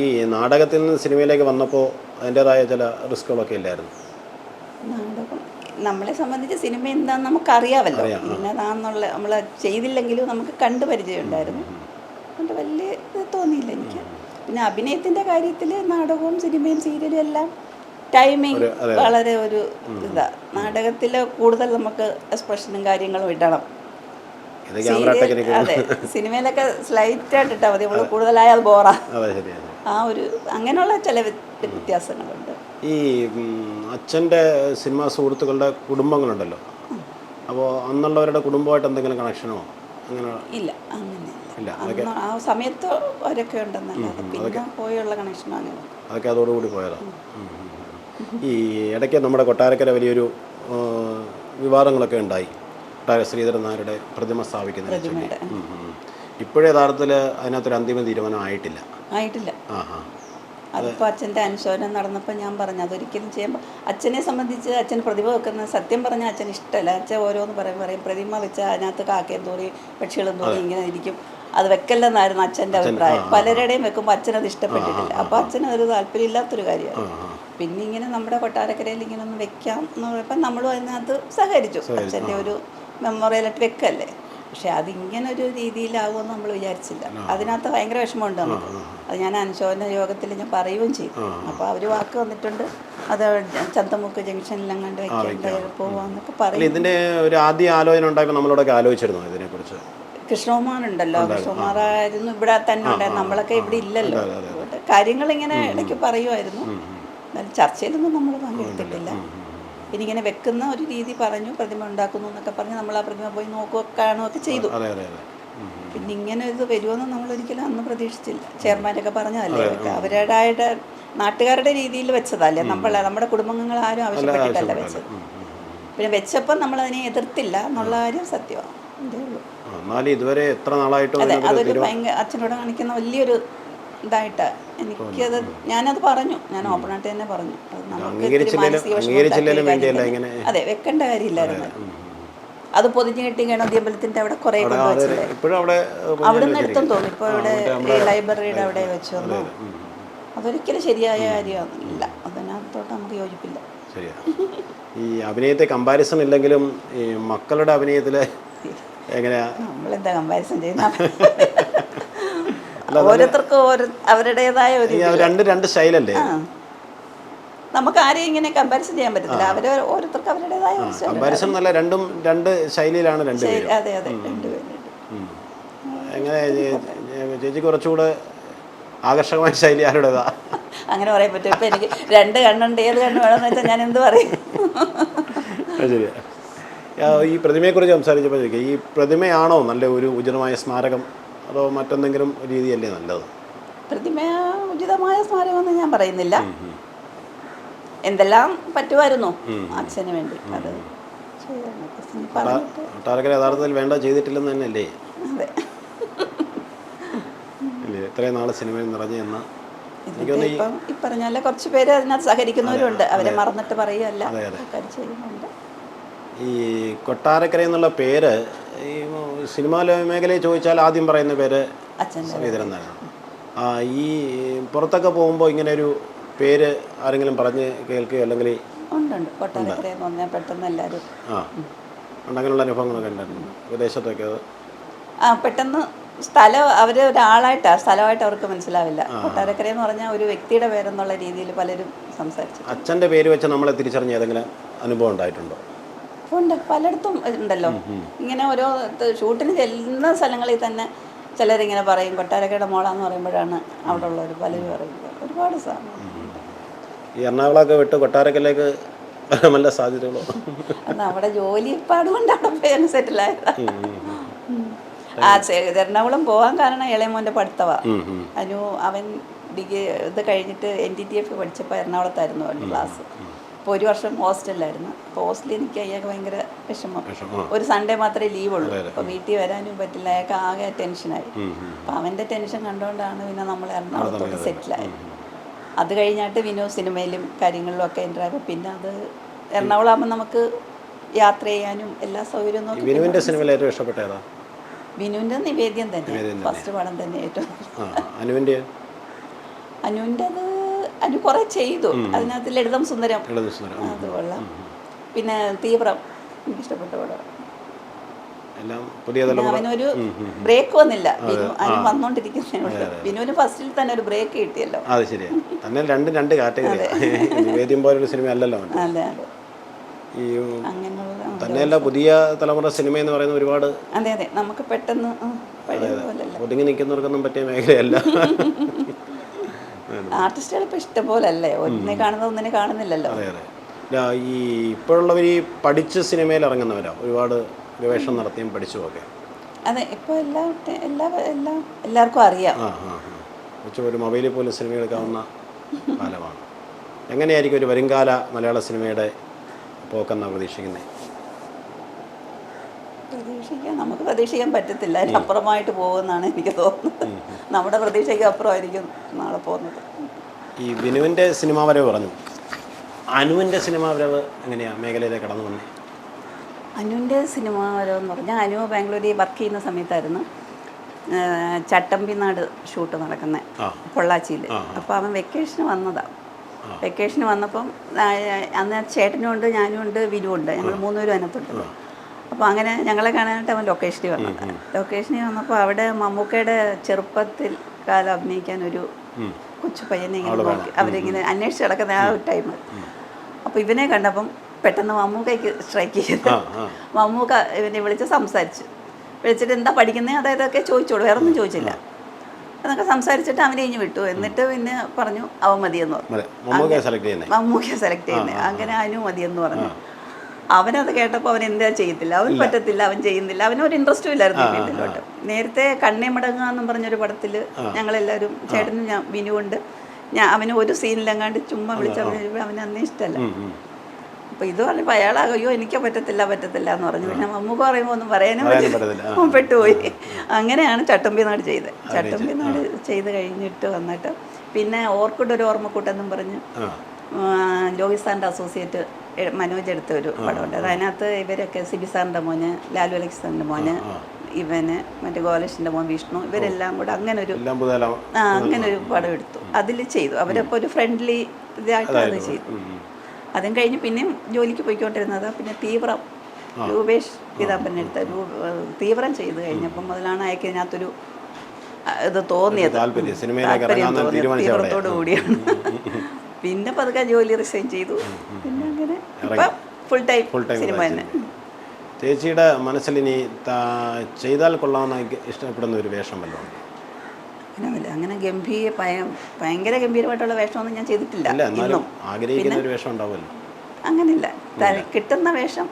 ഈ നാടകത്തിൽ നിന്ന് സിനിമയിലേക്ക് വന്നപ്പോൾ അതിന്റെതായ ചില റിസ്കുകളൊക്കെ ഇല്ലായിരുന്നു? നാടകം. നമ്മളെ സംബന്ധിച്ച് സിനിമ എന്താണെന്ന് നമുക്ക് അറിയാമല്ലോ ഇന്നതാന്നുള്ള നമ്മൾ ചെയ്തില്ലെങ്കിലും നമുക്ക് കണ്ടു പരിചയം ഉണ്ടായിരുന്നു അതുകൊണ്ട് വലിയ തോന്നിയില്ല എനിക്ക്. പിന്നെ അഭിനയത്തിന്റെ കാര്യത്തിൽ നാടകവും സിനിമയും സീരിയലും എല്ലാം ടൈമിങ് വളരെ ഒരു ഇതാ. നാടകത്തിൽ കൂടുതൽ നമുക്ക് എക്സ്പ്രഷനും കാര്യങ്ങളും ഇടണം. അതെ സിനിമയിലൊക്കെ സ്ലൈറ്റ് ആയിട്ട് ഇട്ടാൽ മതി നമ്മൾ കൂടുതലായാൽ ബോറാ ആ. ഒരു അങ്ങനെയുള്ള ചില വ്യ- വ്യത്യാസങ്ങളുണ്ട്. ഈ അച്ഛന്റെ സിനിമാ സുഹൃത്തുക്കളുടെ കുടുംബങ്ങളുണ്ടല്ലോ. അപ്പോൾ അന്നുള്ളവരുടെ കുടുംബമായിട്ട് എന്തെങ്കിലും കണക്ഷനോ അങ്ങനെ ഇല്ല അങ്ങനെയല്ല ആ സമയത്ത് അവരൊക്കെ ഉണ്ടെന്നല്ലാതെ പിന്നെ പോയുള്ള കണക്ഷനോ അങ്ങനെ. അതൊക്കെ അതോടുകൂടി പോയതാണ്. ഈ ഇടയ്ക്ക് നമ്മുടെ കൊട്ടാരക്കര വലിയൊരു വിവാദങ്ങളൊക്കെ ഉണ്ടായി. കൊട്ടാര ശ്രീധരൻ നായരുടെ പ്രതിമ സ്ഥാപിക്കുന്നതിനെ ചൊല്ലി. ഉം, ഉം. ഇപ്പോഴേ യഥാർത്ഥത്തിൽ അതിനകത്തൊരു അന്തിമ തീരുമാനം ആയിട്ടില്ല. ആയിട്ടില്ല. ആഹാ. അതിപ്പോൾ അച്ഛന്റെ അനുശോചനം നടന്നപ്പോൾ ഞാൻ പറഞ്ഞു അതൊരിക്കലും ചെയ്യുമ്പോൾ അച്ഛനെ സംബന്ധിച്ച് അച്ഛൻ പ്രതിമ വെക്കുന്നത് സത്യം പറഞ്ഞാൽ അച്ഛൻ ഇഷ്ടമല്ല. അച്ഛൻ ഓരോന്ന് പറയും പറയും പ്രതിമ വെച്ചാൽ അതിനകത്ത് കാക്കയും തോറി പക്ഷികളും തോറി ഇങ്ങനെ ഇരിക്കും. അത് വെക്കല്ലെന്നായിരുന്നു അച്ഛന്റെ അഭിപ്രായം. പലരുടെയും വെക്കുമ്പോൾ അച്ഛനത് ഇഷ്ടപ്പെട്ടിട്ടില്ല. അപ്പോൾ അച്ഛന് ഒരു താല്പര്യമില്ലാത്തൊരു കാര്യമാണ്. പിന്നെ ഇങ്ങനെ നമ്മുടെ കൊട്ടാരക്കരയിൽ ഇങ്ങനെ ഒന്ന് വെക്കാം എന്ന് പറഞ്ഞപ്പോൾ നമ്മളും അതിനകത്ത് സഹകരിച്ചു. അച്ഛന്റെ ഒരു മെമ്മോറിയലായിട്ട് വെക്കല്ലേ? പക്ഷെ അതിങ്ങനെ ഒരു രീതിയിലാകുമെന്ന് നമ്മൾ വിചാരിച്ചില്ല. അതിനകത്ത് ഭയങ്കര വിഷമമുണ്ട് നമുക്ക്. അത് ഞാൻ അനുശോചന യോഗത്തിൽ ഞാൻ പറയുകയും ചെയ്തു. അപ്പോൾ അവർ വാക്ക് വന്നിട്ടുണ്ട്. അത് ചന്തമുക്ക് ജംഗ്ഷനിൽ അങ്ങോട്ട് വെക്കേണ്ട പോവാന്നൊക്കെ പറയും ഇതിന്റെ ഒരു ആദ്യ ആലോചന ഉണ്ടായപ്പോൾ നമ്മളോടൊക്കെ ആലോചിച്ചിരുന്നു ഇതിനെക്കുറിച്ച്? കൃഷ്ണകുമാർ ഉണ്ടല്ലോ കൃഷ്ണകുമാറായിരുന്നു. ഇവിടെ തന്നെ ഉണ്ടായിരുന്നു. നമ്മളൊക്കെ ഇവിടെ ഇല്ലല്ലോ. കാര്യങ്ങൾ ഇങ്ങനെ ഇടയ്ക്ക് പറയുമായിരുന്നു. എന്നാലും ചർച്ചയിലൊന്നും നമ്മൾ പങ്കെടുത്തിട്ടില്ല ഇങ്ങനെ വെക്കുന്ന ഒരു രീതി പറഞ്ഞു പ്രതിമ ഉണ്ടാക്കുന്നു എന്നൊക്കെ പറഞ്ഞ് നമ്മൾ ആ പ്രതിമ പോയി നോക്കുകയൊക്കെ കാണുകയൊക്കെ ചെയ്തു. പിന്നെ ഇങ്ങനെ ഇത് വരുമെന്ന് നമ്മൾ ഒരിക്കലും അന്ന് പ്രതീക്ഷിച്ചില്ല. ചെയർമാനൊക്കെ പറഞ്ഞതല്ലേ? അവരുടേതായിട്ട് നാട്ടുകാരുടെ രീതിയിൽ വെച്ചതല്ലേ? നമ്മളെ നമ്മുടെ കുടുംബങ്ങൾ ആരും ആവശ്യപ്പെട്ടിട്ടല്ല വെച്ചത്. പിന്നെ വെച്ചപ്പോൾ നമ്മളതിനെ എതിർത്തില്ല എന്നുള്ള കാര്യം സത്യമാണ് ഇതേ ഉള്ളൂ. എന്നാലും ഇതുവരെ എത്ര നാളായിട്ടും അതെ അതിനകത്ത് അതൊരു ഭയങ്കര അച്ഛനോട് കാണിക്കുന്ന വലിയൊരു ഇതായിട്ട് എനിക്കത് ഞാനത് പറഞ്ഞു. ഞാൻ ഓപ്പണായിട്ട് തന്നെ പറഞ്ഞു. അത് വെക്കേണ്ട കാര്യമില്ലായിരുന്നു. അത് പൊതിഞ്ഞു കെട്ടി അമ്പലത്തിന്റെ അവിടെ കുറെ അവിടെ നിന്ന് എടുത്തെന്ന് തോന്നി ഇപ്പൊ ഇവിടെ ലൈബ്രറിയുടെ അവിടെ വെച്ച് വന്നു. അതൊരിക്കലും ശരിയായ കാര്യമല്ല അതിനകത്തോട്ട് നമുക്ക് യോജിപ്പില്ല. ശരിയാ. ഈ അഭിനയത്തെ കമ്പാരിസൺ ഇല്ലെങ്കിലും ഈ മക്കളുടെ അഭിനയത്തിൽ എങ്ങനെയാ? നമ്മളെന്താ കമ്പാരിസൺ ചെയ്യുന്ന? ഓരോരുത്തർക്കും ഓരോ അവരുടേതായ ഒരു രണ്ട് രണ്ട് സ്റ്റൈലല്ലേ നമുക്ക് ആരെയും ഇങ്ങനെ കമ്പാരിസൺ ചെയ്യാൻ പറ്റത്തില്ല. അവർ ഓരോരുത്തർക്ക് അവരുടേതായ. കമ്പാരിസൺ എന്നല്ല രണ്ടും രണ്ട് ശൈലിയിലാണ് രണ്ടുപേരും അതെ അതെ രണ്ടുപേരും. എങ്ങനെ ചേച്ചി കുറച്ചുകൂടെ ആകർഷകമായ ശൈലി ആരുടേതാ? അങ്ങനെ പറയാൻ പറ്റും. ഇപ്പൊ എനിക്ക് രണ്ട് കണ്ണുണ്ട്. ഏത് കണ്ണ് വേണമെന്ന് വെച്ചാൽ ഞാൻ എന്ത് പറയും? ശരിയാ. ഈ പ്രതിമയെക്കുറിച്ച് സംസാരിച്ചപ്പോൾ ചോദിക്കുക ഈ പ്രതിമയാണോ നല്ല ഒരു ഉചിതമായ സ്മാരകം? അതോ മറ്റെന്തെങ്കിലും രീതിയല്ലേ നല്ലത്? പ്രതിമ ഉചിതമായ സ്മാരകമെന്ന് ഞാൻ പറയുന്നില്ല. എന്തെല്ലാം പറ്റുമായിരുന്നു അച്ഛന് വേണ്ടി. അത് കൊട്ടാരക്കര യഥാർത്ഥത്തിൽ വേണ്ട ചെയ്തിട്ടില്ലെന്ന് തന്നെയല്ലേ? ഇത്രയും നാൾ സിനിമയിൽ നിറഞ്ഞു എന്ന ഇപ്പം ഈ പറഞ്ഞ കുറച്ച് പേര് അതിനകത്ത് സഹകരിക്കുന്നവരുണ്ട്. അവരെ മറന്നിട്ട് പറയുകയല്ല. ചെയ്യുന്നുണ്ട്. ഈ കൊട്ടാരക്കര എന്നുള്ള പേര് ഈ സിനിമാ മേഖലയിൽ ചോദിച്ചാൽ ആദ്യം പറയുന്ന പേര് ശ്രീധരൻ നാരായണൻ ആ ഈ പുറത്തൊക്കെ പോകുമ്പോൾ ഇങ്ങനെ ഒരു പേര് ആരെങ്കിലും പറഞ്ഞ് കേൾക്കുകയോ അല്ലെങ്കിൽ ഉണ്ട് ഉണ്ട്. കൊട്ടാരക്കര എന്ന് പറഞ്ഞാൽ പെട്ടെന്ന് എല്ലാവരും ആ അങ്ങനെയുള്ള അനുഭവങ്ങളൊക്കെ ഉണ്ടായിരുന്നു വിദേശത്തൊക്കെ അത്? ആ പെട്ടെന്ന് സ്ഥലം അവർ ഒരാളായിട്ടാണ് സ്ഥലമായിട്ട് അവർക്ക് മനസ്സിലാവില്ല. കൊട്ടാരക്കര എന്ന് പറഞ്ഞാൽ ഒരു വ്യക്തിയുടെ പേരെന്നുള്ള രീതിയിൽ പലരും സംസാരിച്ചു അച്ഛന്റെ പേര് വെച്ച് നമ്മളെ തിരിച്ചറിഞ്ഞ ഏതെങ്കിലും അനുഭവം ഉണ്ടായിട്ടുണ്ടോ? ഉണ്ട്. പലയിടത്തും ഉണ്ടല്ലോ ഇങ്ങനെ ഓരോ ഷൂട്ടിന് ചെല്ലുന്ന സ്ഥലങ്ങളിൽ തന്നെ ചിലരിങ്ങനെ പറയും കൊട്ടാരക്കയുടെ മോളാന്ന് പറയുമ്പോഴാണ് അവിടെ ഉള്ളവർ പലരും പറയുന്നത്. ഒരുപാട് സാധനം എറണാകുളമൊക്കെ വിട്ട് കൊട്ടാരക്കലേക്ക് നല്ല സാധ്യതകളോ? അന്ന് അവിടെ ജോലി പാടുകൊണ്ട് അവിടെ അങ്ങ് സെറ്റിലായതാ ആ എറണാകുളം പോകാൻ കാരണം ഇളയമോന്റെ പഠിത്തവാ. അനു അവൻ ഡിഗ്രി ഇത് കഴിഞ്ഞിട്ട് എൻ ഡി ടി എഫ് പഠിച്ചപ്പോൾ എറണാകുളത്തായിരുന്നു അവന്റെ ക്ലാസ് അപ്പോൾ ഒരു വർഷം ഹോസ്റ്റലിലായിരുന്നു. അപ്പോൾ ഹോസ്റ്റലിൽ എനിക്ക് അയാൾക്ക് ഭയങ്കര വിഷമം. ഒരു സൺഡേ മാത്രമേ ലീവ് ഉള്ളൂ അപ്പോൾ വീട്ടിൽ വരാനും പറ്റില്ല. അയാൾക്ക് ആകെ ടെൻഷനായി. അപ്പം. അപ്പോൾ അവന്റെ ടെൻഷൻ കണ്ടുകൊണ്ടാണ് പിന്നെ നമ്മൾ എറണാകുളത്തോട്ട് സെറ്റിലായത് അത്. കഴിഞ്ഞിട്ട് വിനു സിനിമയിലും കാര്യങ്ങളിലും ഒക്കെ എന്റർ ആയപ്പോൾ പിന്നെ അത് എറണാകുളം ആകുമ്പോൾ നമുക്ക് യാത്ര ചെയ്യാനും എല്ലാ സൗകര്യവും നോക്കി വിനുവിന്റെ സിനിമയിൽ ഏറ്റവും ഇഷ്ടപ്പെട്ട ഏതാ വിനുവിന്റെ നിവേദ്യം തന്നെ. ഫസ്റ്റ് പടം തന്നെ ഏറ്റവും അനുവിന്റെ അനുവിന്റെ അത് അനു കുറെ ചെയ്തു. അതിനകത്ത് ലളിതം സുന്ദരം. അത് കൊള്ളാം. പിന്നെ തീവ്രം. എനിക്ക് ഇഷ്ടപ്പെട്ട പടം. എല്ലാം പുതിയ തലമുറ. അവനൊരു ബ്രേക്ക് വന്നില്ല. വിനു അനു വന്നോണ്ടിരിക്കുന്നേ ഉള്ളൂ വിനുവിന് ഫസ്റ്റിൽ തന്നെ ഒരു ബ്രേക്ക് കിട്ടിയല്ലോ. അത് ശരിയാ. തന്നെ രണ്ട് രണ്ട് നിവേദ്യം പോലൊരു സിനിമ അല്ലല്ലോ അതെ അതെ. ഈ തന്നെയല്ല പുതിയ തലമുറ സിനിമ എന്ന് പറയുന്ന ഒരുപാട് അതെ അതെ. നമുക്ക് പെട്ടെന്ന് ഒതുങ്ങി നിൽക്കുന്നവർക്കൊന്നും പറ്റിയ മേഖലയല്ല. ആർട്ടിസ്റ്റുകൾ ഇപ്പം ഇഷ്ടംപോലെ അല്ലേ ഒന്നിനെ കാണുന്ന ഒന്നിനെ കാണുന്നില്ലല്ലോ. ഈ ഇപ്പോഴുള്ളവർ ഈ പഠിച്ച് സിനിമയിൽ ഇറങ്ങുന്നവരാ? ഒരുപാട് ഗവേഷണം നടത്തിയും പഠിച്ചും ഒക്കെ അതെ ഇപ്പോൾ എല്ലാ എല്ലാ എല്ലാം എല്ലാവർക്കും അറിയാം. ഒരു മൊബൈലിൽ പോലും സിനിമ എടുക്കാവുന്ന കാലമാണ്. എങ്ങനെയായിരിക്കും ഒരു വരുംകാല മലയാള സിനിമയുടെ പോക്കെന്നാണ് പ്രതീക്ഷിക്കുന്നത് പ്രതീക്ഷിക്കാൻ നമുക്ക് പ്രതീക്ഷിക്കാൻ പറ്റത്തില്ല. അതിനപ്പുറമായിട്ട് പോകുമെന്നാണ് എനിക്ക് തോന്നുന്നത്. നമ്മുടെ പ്രതീക്ഷയ്ക്ക് അപ്പുറമായിരിക്കും നാളെ പോകുന്നത്. ഈ ബിനുവിന്റെ സിനിമ വരവ് പറഞ്ഞു. അനുവിന്റെ സിനിമ വരവ് എങ്ങനെയാണ് മേഖലയിലേക്ക് കടന്നു വന്നേ. അനുവിന്റെ സിനിമ എന്ന് പറഞ്ഞാൽ അനു ബാംഗ്ലൂരിൽ വർക്ക് ചെയ്യുന്ന സമയത്തായിരുന്നു. ചട്ടമ്പിനാട് ഷൂട്ട് നടക്കുന്നത്. പൊള്ളാച്ചിയിൽ. അപ്പോൾ അവൻ വെക്കേഷന് വന്നതാണ് വെക്കേഷന് വന്നപ്പം അന്ന് ചേട്ടനും ഉണ്ട് ഞാനും ഉണ്ട് വിനു ഉണ്ട്. ഞങ്ങൾ മൂന്നുപേരും അതിനകത്തുണ്ട്. അപ്പോൾ അങ്ങനെ ഞങ്ങളെ കാണാനായിട്ട് അവൻ ലൊക്കേഷനിൽ വന്നത്. ലൊക്കേഷനിൽ വന്നപ്പോൾ അവിടെ മമ്മൂക്കയുടെ ചെറുപ്പത്തിൽ കാലം അഭിനയിക്കാൻ ഒരു കൊച്ചു പയ്യനെ ഇങ്ങനെ നോക്കി അവരിങ്ങനെ അന്വേഷിച്ച് നടക്കുന്ന ആ ഒരു ടൈം അപ്പോൾ ഇവനെ കണ്ടപ്പം പെട്ടെന്ന് മമ്മൂക്കയ്ക്ക് സ്ട്രൈക്ക് ചെയ്ത്. മമ്മൂക്ക ഇവനെ വിളിച്ച് സംസാരിച്ചു. വിളിച്ചിട്ട് എന്താ പഠിക്കുന്നത് അതായതൊക്കെ ചോദിച്ചോളൂ. വേറെ ഒന്നും ചോദിച്ചില്ല. അതൊക്കെ സംസാരിച്ചിട്ട് അവനെ കഴിഞ്ഞ് വിട്ടു. എന്നിട്ട് പിന്നെ പറഞ്ഞു അവൻ മതിയെന്ന് പറഞ്ഞു. മമ്മൂക്കയെ സെലക്ട് ചെയ്യുന്നത് അങ്ങനെ അനു മതിയെന്ന് പറഞ്ഞു. അവനത് കേട്ടപ്പോൾ അവൻ എന്താ ചെയ്യത്തില്ല? അവൻ പറ്റത്തില്ല അവൻ ചെയ്യുന്നില്ല. അവന് ഒരു ഇൻട്രസ്റ്റും ഇല്ലായിരുന്നു വീട്ടിലോട്ട്. നേരത്തെ കണ്ണേ മടങ്ങുക എന്നും പറഞ്ഞൊരു പടത്തിൽ ഞങ്ങളെല്ലാവരും ചേട്ടനും ഞാൻ വിനുവുണ്ട്. ഞാൻ അവന് ഒരു സീനിലെങ്ങാണ്ട് ചുമ്മാ വിളിച്ചപ്പോൾ അവന് അന്നേ ഇഷ്ടമല്ല അപ്പോൾ ഇത് പറഞ്ഞപ്പോൾ അയാൾ അയ്യോ എനിക്ക് പറ്റത്തില്ല പറ്റത്തില്ല എന്ന് പറഞ്ഞു. പിന്നെ മമ്മൂക്ക് പറയുമ്പോൾ ഒന്നും പറയാനും പറ്റില്ല പെട്ടുപോയി. അങ്ങനെയാണ് ചട്ടമ്പി നാട് ചെയ്തത് ചട്ടമ്പി നാട് ചെയ്ത് കഴിഞ്ഞിട്ട് വന്നിട്ട് പിന്നെ ഓർക്കുഡ് ഒരു ഓർമ്മക്കൂട്ടെന്നും പറഞ്ഞ് ലോഹിസ്ഥാന്റെ അസോസിയേറ്റ് മനോജ് എടുത്ത ഒരു പടമുണ്ട്. അതിനകത്ത് ഇവരൊക്കെ സിബി സാറിന്റെ മോന് ലാലു അലക്സ് സാറിന്റെ മോന് ഇവന് മറ്റേ ഗോലക്ഷന്റെ മോൻ വിഷ്ണു ഇവരെല്ലാം കൂടെ അങ്ങനെ ഒരു ആ അങ്ങനെ ഒരു പടം എടുത്തു. അതിൽ ചെയ്തു. അവരപ്പോൾ ഒരു ഫ്രണ്ട്ലി ഇതായിട്ട് അത് ചെയ്തു അതും കഴിഞ്ഞ് പിന്നെയും ജോലിക്ക് പോയിക്കൊണ്ടിരുന്നത് പിന്നെ തീവ്രം രൂപേഷ് പിതാപ്പന്റെ എടുത്ത രൂ- തീവ്രം ചെയ്ത് കഴിഞ്ഞപ്പം മുതലാണ് അയാൾക്ക് ഇതിനകത്തൊരു ഇത് തോന്നിയത്. താല്പര്യം. തോന്നിയത്. തീവ്രത്തോടു കൂടിയാണ്. പിന്നെ പതുക്കെ ജോലി റിസൈൻ ചെയ്തു. പിന്നെ അങ്ങനെ ഇപ്പം ഫുൾ ടൈം സിനിമ തന്നെ. ചേച്ചിയുടെ മനസ്സിൽ ഇനി ചെയ്താൽ കൊള്ളാമെന്ന് ഇഷ്ടപ്പെടുന്ന ഒരു വേഷം വല്ലതും? അങ്ങനെ ഗംഭീര ഭയ- ഭയങ്കര ഗംഭീരമായിട്ടുള്ള വേഷമൊന്നും ഞാൻ ചെയ്തിട്ടില്ല. ഇന്നും. ആഗ്രഹിക്കുന്ന ഒരു വേഷം ഉണ്ടാവുമല്ലോ. അങ്ങനെയില്ല. കിട്ടുന്ന വേഷം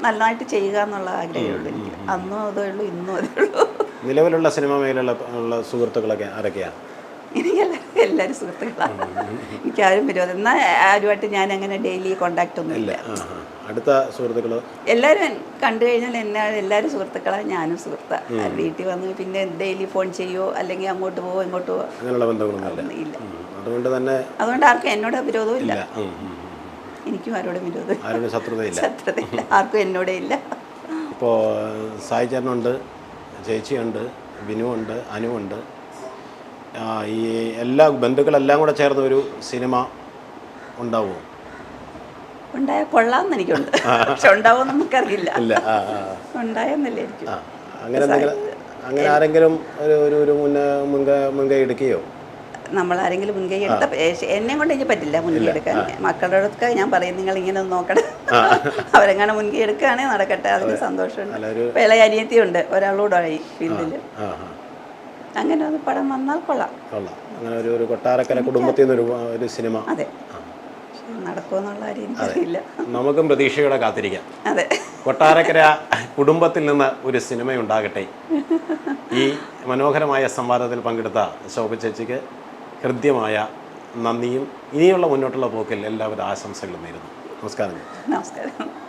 നന്നായിട്ട് ചെയ്യുക എന്നുള്ള ആഗ്രഹമേ ഉള്ളൂ എനിക്ക്. അന്നും അതേ ഉള്ളൂ ഇന്നും അതേ ഉള്ളൂ. നിലവിലുള്ള സിനിമ മേഖലയിലുള്ള സുഹൃത്തുക്കളൊക്കെ ആരൊക്കെയാണ് എനിക്കെല്ലാവരും എല്ലാവരും സുഹൃത്തുക്കളാണ് എനിക്കാരും വിരോധം എന്നാൽ ആരുമായിട്ട് ഞാൻ അങ്ങനെ ഡെയിലി കോണ്ടാക്റ്റ് ഒന്നും ഇല്ല. അടുത്ത സുഹൃത്തുക്കൾ എല്ലാവരും കണ്ടു കഴിഞ്ഞാൽ എന്നെ എല്ലാവരും സുഹൃത്തുക്കളാണ് ഞാനും സുഹൃത്താണ് വീട്ടിൽ വന്ന് പിന്നെ ഡെയിലി ഫോൺ ചെയ്യുമോ അല്ലെങ്കിൽ അങ്ങോട്ട് പോവോ ഇങ്ങോട്ട് പോവോ? അങ്ങനെയുള്ള ബന്ധങ്ങളൊന്നുമില്ല ഇല്ല. അതുകൊണ്ട് തന്നെ അതുകൊണ്ട് ആർക്കും എന്നോട് വിരോധവും ഇല്ല. എനിക്കും ആരോടും വിരോധം ആരോടും ശത്രുതയില്ല ശത്രുതയില്ല ആർക്കും എന്നോടേ ഇല്ല. ഇപ്പോൾ സായി ചേട്ടനുണ്ട് ചേച്ചിയുണ്ട് ബിനുവുണ്ട് അനുവുണ്ട്. ഈ എല്ലാ ബന്ധുക്കളെല്ലാം കൂടെ ചേർന്ന ഒരു സിനിമ ഉണ്ടാവുമോ? ഉണ്ടായ കൊള്ളാമെന്ന് എനിക്കുണ്ട്. പക്ഷെ ഉണ്ടാവുമെന്ന് നമുക്കറിയില്ല. ഉണ്ടായെന്നല്ലേ എനിക്ക് അങ്ങനെ അങ്ങനെ ആരെങ്കിലും ഒരു ഒരു മുൻകൈ എടുക്കുകയോ? നമ്മൾ ആരെങ്കിലും മുൻകൈ എടുത്ത എന്നെ കൊണ്ട് എനിക്ക് പറ്റില്ല മുൻകൈ എടുക്കാൻ. മക്കളുടെ അടുത്ത് ഞാൻ പറയും നിങ്ങൾ ഇങ്ങനെ ഒന്ന് നോക്കണം. അവരെങ്ങനെ മുൻകൈ എടുക്കുകയാണെങ്കിൽ നടക്കട്ടെ അതിന് സന്തോഷമുണ്ട്. ഇളയ അനിയത്തിയുണ്ട് ഒരാളൂടായി ഫീൽഡിൽ ആ ആ. അങ്ങനെ ഒരു പടം വന്നാൽ കൊള്ളാം. കൊള്ളാം. അങ്ങനെ ഒരു ഒരു കൊട്ടാരക്കര കുടുംബത്തിൽ നിന്നൊരു ഒരു സിനിമ. അതെ. നടക്കുമെന്നുള്ള അറിയില്ല. നമുക്കും പ്രതീക്ഷയോടെ കാത്തിരിക്കാം. അതെ. കൊട്ടാരക്കര കുടുംബത്തിൽ നിന്ന് ഒരു സിനിമ ഉണ്ടാകട്ടെ. ഈ മനോഹരമായ സംവാദത്തിൽ പങ്കെടുത്ത ശോഭ ചേച്ചിക്ക് ഹൃദ്യമായ നന്ദിയും ഇനിയുള്ള മുന്നോട്ടുള്ള പോക്കിൽ എല്ലാവരും ആശംസകളും നേരുന്നു. നമസ്കാരം. നമസ്കാരം.